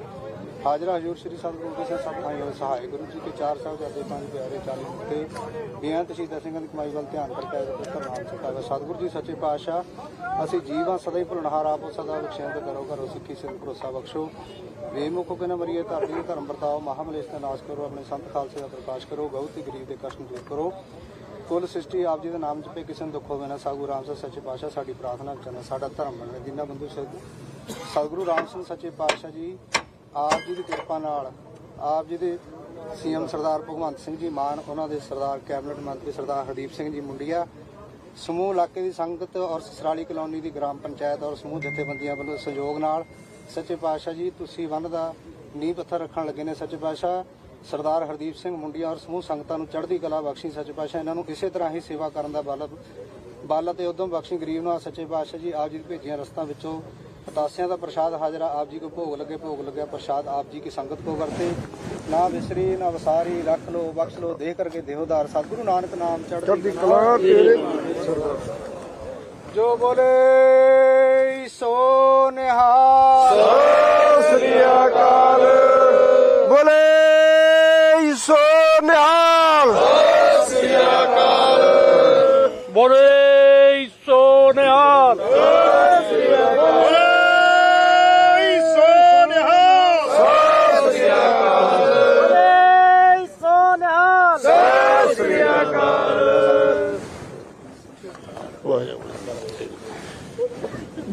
[SPEAKER 4] ਹਾਜ਼ਰਾ ਹਜ਼ੂਰ ਸ੍ਰੀ ਸਤਿਗੁਰੂ ਜੀ ਸੇ ਸਾਹਿਬ ਥਾਈਂ ਹੋਏ ਸਹਾਇ ਗੁਰੂ ਜੀ ਕੇ ਚਾਰ ਸਾਹਿਬਜ਼ਾਦੇ ਪੰਜ ਪਿਆਰੇ ਚਾਲੀ ਮੁਕਤੇ ਬੇਅੰਤ ਸ਼ਹੀਦਾਂ ਸਿੰਘਾਂ ਦੀ ਕਮਾਈ ਵੱਲ ਧਿਆਨ ਕਰਕੇ ਆਏ ਪੁੱਤਰ ਨਾਮ ਸਿਖਾਵੇ ਸਤਿਗੁਰੂ ਜੀ, ਸੱਚੇ ਪਾਤਸ਼ਾਹ, ਅਸੀਂ ਜੀਵਾਂ ਸਦਾ ਹੀ ਭੁਲਣਹਾਰ, ਆਪੋ ਸਦਾ ਬਖਸ਼ਿੰਦ ਕਰੋ ਕਰੋ ਸਿੱਖੀ, ਸਿਰ ਭਰੋਸਾ ਬਖਸ਼ੋ। ਬੇਮੁਖ ਕੇ ਨਾ ਮਰੀਏ ਧਰਤੀ ਧਰਮ ਵਰਤਾਓ, ਮਹਾਮਲੇਸ਼ ਦਾ ਨਾਸ਼ ਕਰੋ, ਆਪਣੇ ਸੰਤ ਖਾਲਸੇ ਦਾ ਪ੍ਰਕਾਸ਼ ਕਰੋ ਗਊ ਤੇ ਗਰੀਬ ਦੇ ਕਸ਼ਟ ਦੂਰ ਕਰੋ। ਕੁੱਲ ਸ੍ਰਿਸ਼ਟੀ ਆਪ ਜੀ ਦੇ ਨਾਮ ਜਪੇ, ਕਿਸੇ ਨੂੰ ਦੁੱਖ ਹੋਵੇ ਨਾ, ਸਾਗੂ ਰਾਮ ਸਿੰਘ ਸੱਚੇ ਪਾਤਸ਼ਾਹ, ਸਾਡੀ ਪ੍ਰਾਰਥਨਾ ਕਰਨਾ ਸਾਡਾ ਧਰਮ ਬਣਨਾ, ਜਿੰਨਾ ਬੰਦੂ ਸਤਿ- ਸਤਿਗੁਰੂ ਰਾਮ ਸਿੰਘ, ਸੱਚੇ ਪਾਤਸ਼ਾਹ ਜੀ ਆਪ ਜੀ ਦੀ ਕਿਰਪਾ ਨਾਲ ਆਪ ਜੀ ਦੇ ਸੀਐਮ ਸਰਦਾਰ ਭਗਵੰਤ ਸਿੰਘ ਜੀ ਮਾਨ, ਉਹਨਾਂ ਦੇ ਸਰਦਾਰ ਕੈਬਨਿਟ ਮੰਤਰੀ ਸਰਦਾਰ ਹਰਦੀਪ ਸਿੰਘ ਜੀ ਮੁੰਡੀਆ, ਸਮੂਹ ਇਲਾਕੇ ਦੀ ਸੰਗਤ ਔਰ ਸਸਰਾਲੀ ਕਲੋਨੀ ਦੀ ਗ੍ਰਾਮ ਪੰਚਾਇਤ ਔਰ ਸਮੂਹ ਜਥੇਬੰਦੀਆਂ ਵੱਲੋਂ ਸਹਿਯੋਗ ਨਾਲ ਸੱਚੇ ਪਾਤਸ਼ਾਹ ਜੀ, ਤੁਸੀਂ ਵੰਨ ਦਾ ਨੀਂਹ ਪੱਥਰ ਰੱਖਣ ਲੱਗੇ ਨੇ ਸੱਚੇ ਪਾਤਸ਼ਾਹ। ਸਰਦਾਰ ਹਰਦੀਪ ਸਿੰਘ ਮੁੰਡੀਆ ਔਰ ਸਮੂਹ ਸੰਗਤਾਂ ਨੂੰ ਚੜ੍ਹਦੀ ਕਲਾ ਬਖਸ਼ੀ ਸੱਚੇ ਪਾਤਸ਼ਾਹ, ਇਹਨਾਂ ਨੂੰ ਇਸੇ ਤਰ੍ਹਾਂ ਹੀ ਸੇਵਾ ਕਰਨ ਦਾ ਬਲ ਬਲ ਅਤੇ ਉਦਮ ਬਖਸ਼ੀ ਗਰੀਬ ਨੂੰ ਸੱਚੇ ਪਾਤਸ਼ਾਹ ਜੀ, ਆਪ ਜੀ ਦੀ ਭੇਜੀਆਂ ਰਸਤਾਂ ਵਿੱਚੋਂ ਪਤਾਸਿਆਂ ਦਾ ਪ੍ਰਸ਼ਾਦ ਹਾਜ਼ਰਾ ਆਪ ਜੀ ਕੋ ਭੋਗ ਲੱਗੇ ਭੋਗ ਲੱਗਿਆ ਪ੍ਰਸ਼ਾਦ ਆਪ ਜੀ ਕੀ ਸੰਗਤ ਕੋ ਵਰਤੇ। ਨਾ ਵਿਸਰੀ ਨਾ ਵਸਾਰੀ ਰੱਖ ਲੋ ਬਖਸ਼ ਲੋ ਦੇ ਕਰਕੇ ਦੇਹੋਦਾਰ। ਸਤਿਗੁਰੂ ਨਾਨਕ ਨਾਮ
[SPEAKER 1] ਚੜ੍ਹਦੀ ਕਲਾ ਤੇਰੇ
[SPEAKER 4] ਜੋ ਬੋਲੇ।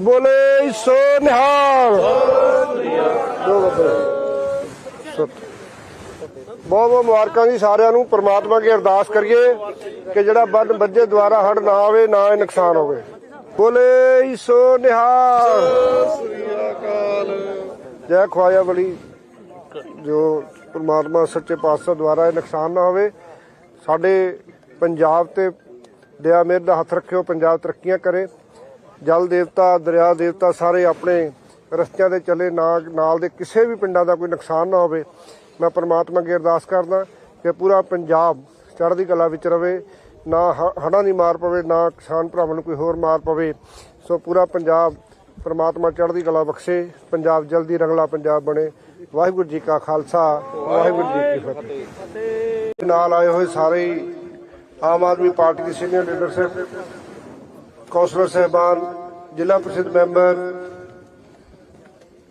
[SPEAKER 1] ਬੋਲੇ ਸੋ ਨਿਹਾਲ। ਬਹੁਤ ਬਹੁਤ ਮੁਬਾਰਕਾਂ ਜੀ ਸਾਰਿਆਂ ਨੂੰ। ਪ੍ਰਮਾਤਮਾ ਅੱਗੇ ਅਰਦਾਸ ਕਰੀਏ ਕਿ ਜਿਹੜਾ ਬੰਨ ਬੱਜੇ ਦੁਆਰਾ ਹੜ ਨਾ ਆਵੇ, ਨਾ ਇਹ ਨੁਕਸਾਨ ਹੋਵੇ। ਬੋਲੇ ਸੋ ਨਿਹਾਲ। ਜੈ ਖਵਾਜਾ ਬਲੀ। ਜੋ ਪ੍ਰਮਾਤਮਾ ਸੱਚੇ ਪਾਤਸ਼ਾਹ ਦੁਆਰਾ ਇਹ ਨੁਕਸਾਨ ਨਾ ਹੋਵੇ, ਸਾਡੇ ਪੰਜਾਬ ਤੇ ਦਇਆ ਮਿਹਰ ਦਾ ਹੱਥ ਰੱਖਿਓ, ਪੰਜਾਬ ਤਰੱਕੀਆਂ ਕਰੇ। ਜਲ ਦੇਵਤਾ ਦਰਿਆ ਦੇਵਤਾ ਸਾਰੇ ਆਪਣੇ ਰਸਤਿਆਂ ਤੇ ਚੱਲੇ ਨਾ ਨਾਲ ਦੇ ਕਿਸੇ ਵੀ ਪਿੰਡਾਂ ਦਾ ਕੋਈ ਨੁਕਸਾਨ ਨਾ ਹੋਵੇ। ਮੈਂ ਪ੍ਰਮਾਤਮਾ ਅੱਗੇ ਅਰਦਾਸ ਕਰਦਾ ਕਿ ਪੂਰਾ ਪੰਜਾਬ ਚੜ੍ਹਦੀ ਕਲਾ ਵਿੱਚ ਰਵੇ ਨਾ ਹੜਾਂ ਦੀ ਮਾਰ ਪਵੇ ਨਾ ਕਿਸਾਨ ਭਰਾਵਾਂ ਨੂੰ ਕੋਈ ਹੋਰ ਮਾਰ ਪਵੇ। ਸੋ ਪੂਰਾ ਪੰਜਾਬ ਪ੍ਰਮਾਤਮਾ ਚੜ੍ਹਦੀ ਕਲਾ ਬਖਸ਼ੇ ਪੰਜਾਬ ਜਲਦੀ ਰੰਗਲਾ ਪੰਜਾਬ ਬਣੇ। ਵਾਹਿਗੁਰੂ ਜੀ ਕਾ ਖਾਲਸਾ ਵਾਹਿਗੁਰੂ ਜੀ ਕੀ ਫਤਿਹ। ਨਾਲ ਆਏ ਹੋਏ ਸਾਰੇ ਆਮ ਆਦਮੀ ਪਾਰਟੀ ਦੇ ਸੀਨੀਅਰ ਲੀਡਰਸ਼ਿਪ ਕੌਂਸਲਰ ਸਾਹਿਬਾਨ, ਜ਼ਿਲ੍ਹਾ ਪ੍ਰੀਸ਼ਦ ਮੈਂਬਰ,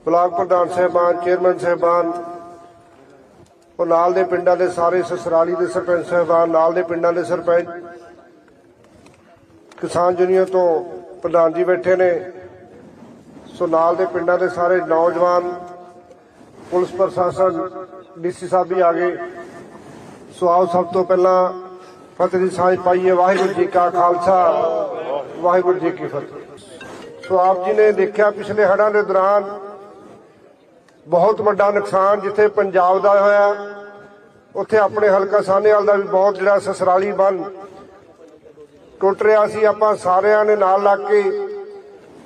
[SPEAKER 1] ਬਲਾਕ ਪ੍ਰਧਾਨ ਸਾਹਿਬਾਨ, ਚੇਅਰਮੈਨ ਸਾਹਿਬਾਨ, ਉਹ ਨਾਲ ਦੇ ਪਿੰਡਾਂ ਦੇ ਸਾਰੇ ਸਸਰਾਲੀ ਦੇ ਸਰਪੰਚ ਸਾਹਿਬਾਨ, ਨਾਲ ਦੇ ਪਿੰਡਾਂ ਦੇ ਸਰਪੰਚ, ਕਿਸਾਨ ਯੂਨੀਅਨ ਤੋਂ ਪ੍ਰਧਾਨ ਜੀ ਬੈਠੇ ਨੇ। ਸੋ ਨਾਲ ਦੇ ਪਿੰਡਾਂ ਦੇ ਸਾਰੇ ਨੌਜਵਾਨ, ਪੁਲਿਸ ਪ੍ਰਸ਼ਾਸਨ, ਡੀਸੀ ਸਾਹਿਬ ਵੀ ਆ ਗਏ। ਸੋ ਆਓ ਸਭ ਤੋਂ ਪਹਿਲਾਂ ਫਤਿਹ ਦੀ ਸਾਂਝ ਪਾਈਏ। ਵਾਹਿਗੁਰੂ ਜੀ ਕਾ ਖਾਲਸਾ। ਵਾਹਿਗੁਰੂ ਜੀ ਕੀ ਫਤਿਹ। ਸੋ ਆਪ ਜੀ ਨੇ ਦੇਖਿਆ ਪਿਛਲੇ ਹੜ੍ਹਾਂ ਦੇ ਦੌਰਾਨ ਬਹੁਤ ਵੱਡਾ ਨੁਕਸਾਨ ਜਿੱਥੇ ਪੰਜਾਬ ਦਾ ਹੋਇਆ, ਉੱਥੇ ਆਪਣੇ ਹਲਕਾ ਸਾਹਨੇਵਾਲ ਦਾ ਵੀ ਬਹੁਤ ਜਿਹੜਾ ਸਸਰਾਲੀ ਬੰਨ ਟੁੱਟ ਰਿਹਾ ਸੀ। ਆਪਾਂ ਸਾਰਿਆਂ ਨੇ ਨਾਲ ਲੱਗ ਕੇ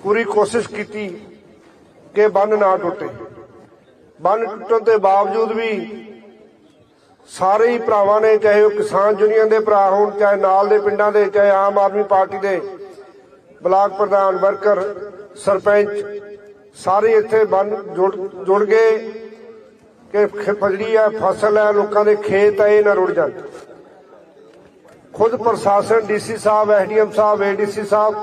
[SPEAKER 1] ਪੂਰੀ ਕੋਸ਼ਿਸ਼ ਕੀਤੀ ਕਿ ਬੰਨ ਨਾ ਟੁੱਟੇ। ਬੰਨ ਟੁੱਟਣ ਦੇ ਬਾਵਜੂਦ ਵੀ ਸਾਰੇ ਹੀ ਭਰਾਵਾਂ ਨੇ, ਚਾਹੇ ਉਹ ਕਿਸਾਨ ਯੂਨੀਅਨ ਦੇ ਭਰਾ ਹੋਣ, ਚਾਹੇ ਨਾਲ ਦੇ ਪਿੰਡਾਂ ਦੇ, ਚਾਹੇ ਆਮ ਆਦਮੀ ਪਾਰਟੀ ਦੇ ਬਲਾਕ ਪ੍ਰਧਾਨ ਵਰਕਰ ਸਰਪੰਚ ਸਾਰੇ ਇੱਥੇ ਬੰਨ ਜੁੜ ਗਏ ਕਿ ਫਜੜੀ ਹੈ ਫਸਲ ਹੈ ਲੋਕਾਂ ਦੇ ਖੇਤ ਹੈ ਇਹ ਨਾ ਰੁੜ ਜਾਣ। ਖੁਦ ਪ੍ਰਸ਼ਾਸਨ ਡੀਸੀ ਸਾਹਿਬ, ਐਸਡੀਐਮ ਸਾਹਿਬ, ਏਡੀਸੀ ਸਾਹਿਬ,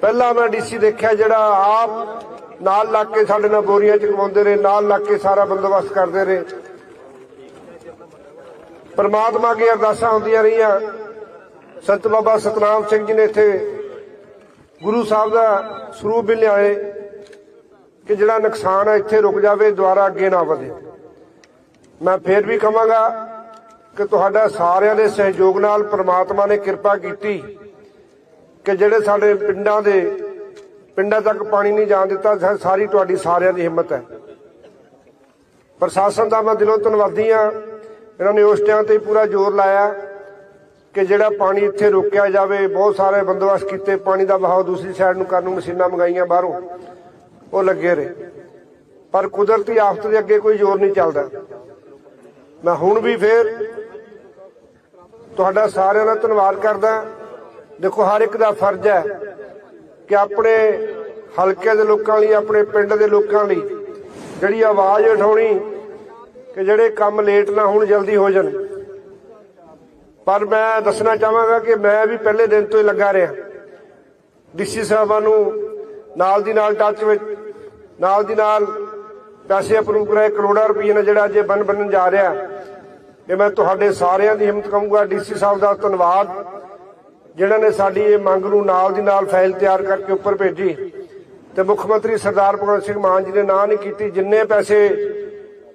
[SPEAKER 1] ਪਹਿਲਾਂ ਮੈਂ ਡੀਸੀ ਦੇਖਿਆ ਜਿਹੜਾ ਆਪ ਨਾਲ ਲੱਗ ਕੇ ਸਾਡੇ ਨਾਲ ਬੋਰੀਆਂ ਚ ਕਮਾਉਂਦੇ ਰਹੇ, ਨਾਲ ਲੱਗ ਕੇ ਸਾਰਾ ਬੰਦੋਬਸਤ ਕਰਦੇ ਰਹੇ। ਪਰਮਾਤਮਾ ਅੱਗੇ ਅਰਦਾਸਾਂ ਹੁੰਦੀਆਂ ਰਹੀਆਂ। ਸੰਤ ਬਾਬਾ ਸਤਨਾਮ ਸਿੰਘ ਜੀ ਨੇ ਇੱਥੇ ਗੁਰੂ ਸਾਹਿਬ ਦਾ ਸਰੂਪ ਵੀ ਲਿਆਏ ਕਿ ਜਿਹੜਾ ਨੁਕਸਾਨ ਹੈ ਇੱਥੇ ਰੁਕ ਜਾਵੇ ਦੁਆਰਾ ਅੱਗੇ ਨਾ ਵਧੇ। ਮੈਂ ਫੇਰ ਵੀ ਕਹਾਂਗਾ ਕਿ ਤੁਹਾਡਾ ਸਾਰਿਆਂ ਦੇ ਸਹਿਯੋਗ ਨਾਲ ਪ੍ਰਮਾਤਮਾ ਨੇ ਕਿਰਪਾ ਕੀਤੀ ਕਿ ਜਿਹੜੇ ਸਾਡੇ ਪਿੰਡਾਂ ਦੇ ਪਿੰਡਾਂ ਤੱਕ ਪਾਣੀ ਨਹੀਂ ਜਾਣ ਦਿੱਤਾ ਸਾਰੀ ਤੁਹਾਡੀ ਸਾਰਿਆਂ ਦੀ ਹਿੰਮਤ ਹੈ। ਪ੍ਰਸ਼ਾਸਨ ਦਾ ਮੈਂ ਦਿਲੋਂ ਧੰਨਵਾਦੀ ਆ ਇਹਨਾਂ ਨੇ ਉਸ ਟਾਈਮ ਤੇ ਪੂਰਾ ਜ਼ੋਰ ਲਾਇਆ। ਕਿ ਜਿਹੜਾ ਪਾਣੀ ਇੱਥੇ ਰੋਕਿਆ ਜਾਵੇ, ਬਹੁਤ ਸਾਰੇ ਬੰਦੋਬਸਤ ਕੀਤੇ, ਪਾਣੀ ਦਾ ਵਹਾਅ ਦੂਸਰੀ ਸਾਈਡ ਨੂੰ ਕਰਨ ਨੂੰ ਮਸ਼ੀਨਾਂ ਮੰਗਾਈਆਂ ਬਾਹਰੋਂ, ਉਹ ਲੱਗੇ ਰਹੇ। ਪਰ ਕੁਦਰਤੀ ਆਫਤ ਦੇ ਅੱਗੇ ਕੋਈ ਜ਼ੋਰ ਨਹੀਂ ਚੱਲਦਾ। ਮੈਂ ਹੁਣ ਵੀ ਫੇਰ ਤੁਹਾਡਾ ਸਾਰਿਆਂ ਦਾ ਧੰਨਵਾਦ ਕਰਦਾ। ਦੇਖੋ, ਹਰ ਇੱਕ ਦਾ ਫਰਜ਼ ਹੈ ਕਿ ਆਪਣੇ ਹਲਕੇ ਦੇ ਲੋਕਾਂ ਲਈ, ਆਪਣੇ ਪਿੰਡ ਦੇ ਲੋਕਾਂ ਲਈ ਜਿਹੜੀ ਆਵਾਜ਼ ਉਠਾਉਣੀ, ਕਿ ਜਿਹੜੇ ਕੰਮ ਲੇਟ ਨਾ ਹੋਣ, ਜਲਦੀ ਹੋ ਜਾਣ। ਪਰ ਮੈਂ ਦੱਸਣਾ ਚਾਹਾਂਗਾ ਕਿ ਮੈਂ ਵੀ ਪਹਿਲੇ ਦਿਨ ਤੋਂ ਹੀ ਲੱਗਾ ਰਿਹਾ। ਡੀਸੀ ਸਾਹਿਬਾਂ ਨੂੰ ਨਾਲ ਦੀ ਨਾਲ ਟੱਚ ਵਿੱਚ, ਨਾਲ ਦੀ ਨਾਲ ਪੈਸੇ ਅਪਰੂਵ ਕਰਾਏ, ਕਰੋੜਾਂ ਰੁਪਏ ਨਾਲ ਜਿਹੜਾ ਅੱਜ ਇਹ ਬੰਨ ਬੰਨਣ ਜਾ ਰਿਹਾ। ਤੇ ਮੈਂ ਤੁਹਾਡੇ ਸਾਰਿਆਂ ਦੀ ਹਿੰਮਤ ਕਹੂੰਗਾ, ਡੀਸੀ ਸਾਹਿਬ ਦਾ ਧੰਨਵਾਦ, ਜਿਨ੍ਹਾਂ ਨੇ ਸਾਡੀ ਇਹ ਮੰਗ ਨੂੰ ਨਾਲ ਦੀ ਨਾਲ ਫਾਈਲ ਤਿਆਰ ਕਰਕੇ ਉੱਪਰ ਭੇਜੀ। ਤੇ ਮੁੱਖ ਮੰਤਰੀ ਸਰਦਾਰ ਭਗਵੰਤ ਸਿੰਘ ਮਾਨ ਜੀ ਨੇ ਨਾਂ ਨਹੀਂ ਕੀਤੀ, ਜਿੰਨੇ ਪੈਸੇ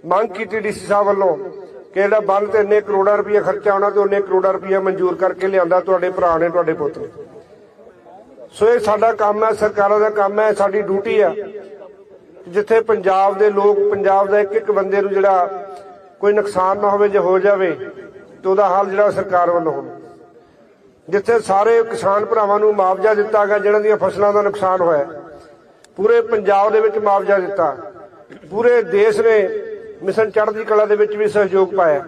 [SPEAKER 1] ਮੰਗ ਕੀਤੀ ਡੀਸੀ ਸਾਹਿਬ ਵੱਲੋਂ ਕਿ ਜਿਹੜਾ ਬੰਨ ਤੇ ਇੰਨੇ ਕਰੋੜਾਂ ਰੁਪਏ ਖਰਚਾ ਆਉਣਾ ਤੇ ਉਹਨੇ ਕਰੋੜਾਂ ਰੁਪਏ ਮਨਜ਼ੂਰ ਕਰਕੇ ਲਿਆਂਦਾ, ਤੁਹਾਡੇ ਭਰਾ ਨੇ, ਤੁਹਾਡੇ ਪੁੱਤ ਨੇ। ਸੋ ਇਹ ਸਾਡਾ ਕੰਮ ਹੈ, ਸਰਕਾਰਾਂ ਦਾ ਕੰਮ ਹੈ ਸਾਡੀ ਡਿਊਟੀ ਹੈ। ਜਿੱਥੇ ਪੰਜਾਬ ਦੇ ਲੋਕ, ਪੰਜਾਬ ਦਾ ਇੱਕ ਇੱਕ ਬੰਦੇ ਨੂੰ ਜਿਹੜਾ ਕੋਈ ਨੁਕਸਾਨ ਨਾ ਹੋਵੇ, ਜੇ ਹੋ ਜਾਵੇ, ਤੇ ਉਹਦਾ ਹਾਲ ਜਿਹੜਾ ਸਰਕਾਰ ਵੱਲੋਂ ਹੋਣਾ ਜਿੱਥੇ ਸਾਰੇ ਕਿਸਾਨ ਭਰਾਵਾਂ ਨੂੰ ਮੁਆਵਜ਼ਾ ਦਿੱਤਾ ਗਿਆ, ਜਿਹਨਾਂ ਦੀਆਂ ਫਸਲਾਂ ਦਾ ਨੁਕਸਾਨ ਹੋਇਆ। ਪੂਰੇ ਪੰਜਾਬ ਦੇ ਵਿੱਚ ਮੁਆਵਜ਼ਾ ਦਿੱਤਾ। ਪੂਰੇ ਦੇਸ਼ ਨੇ ਮਿਸ਼ਨ ਚੜ੍ਹਦੀ ਕਲਾ ਦੇ ਵਿੱਚ ਵੀ ਸਹਿਯੋਗ ਪਾਇਆ।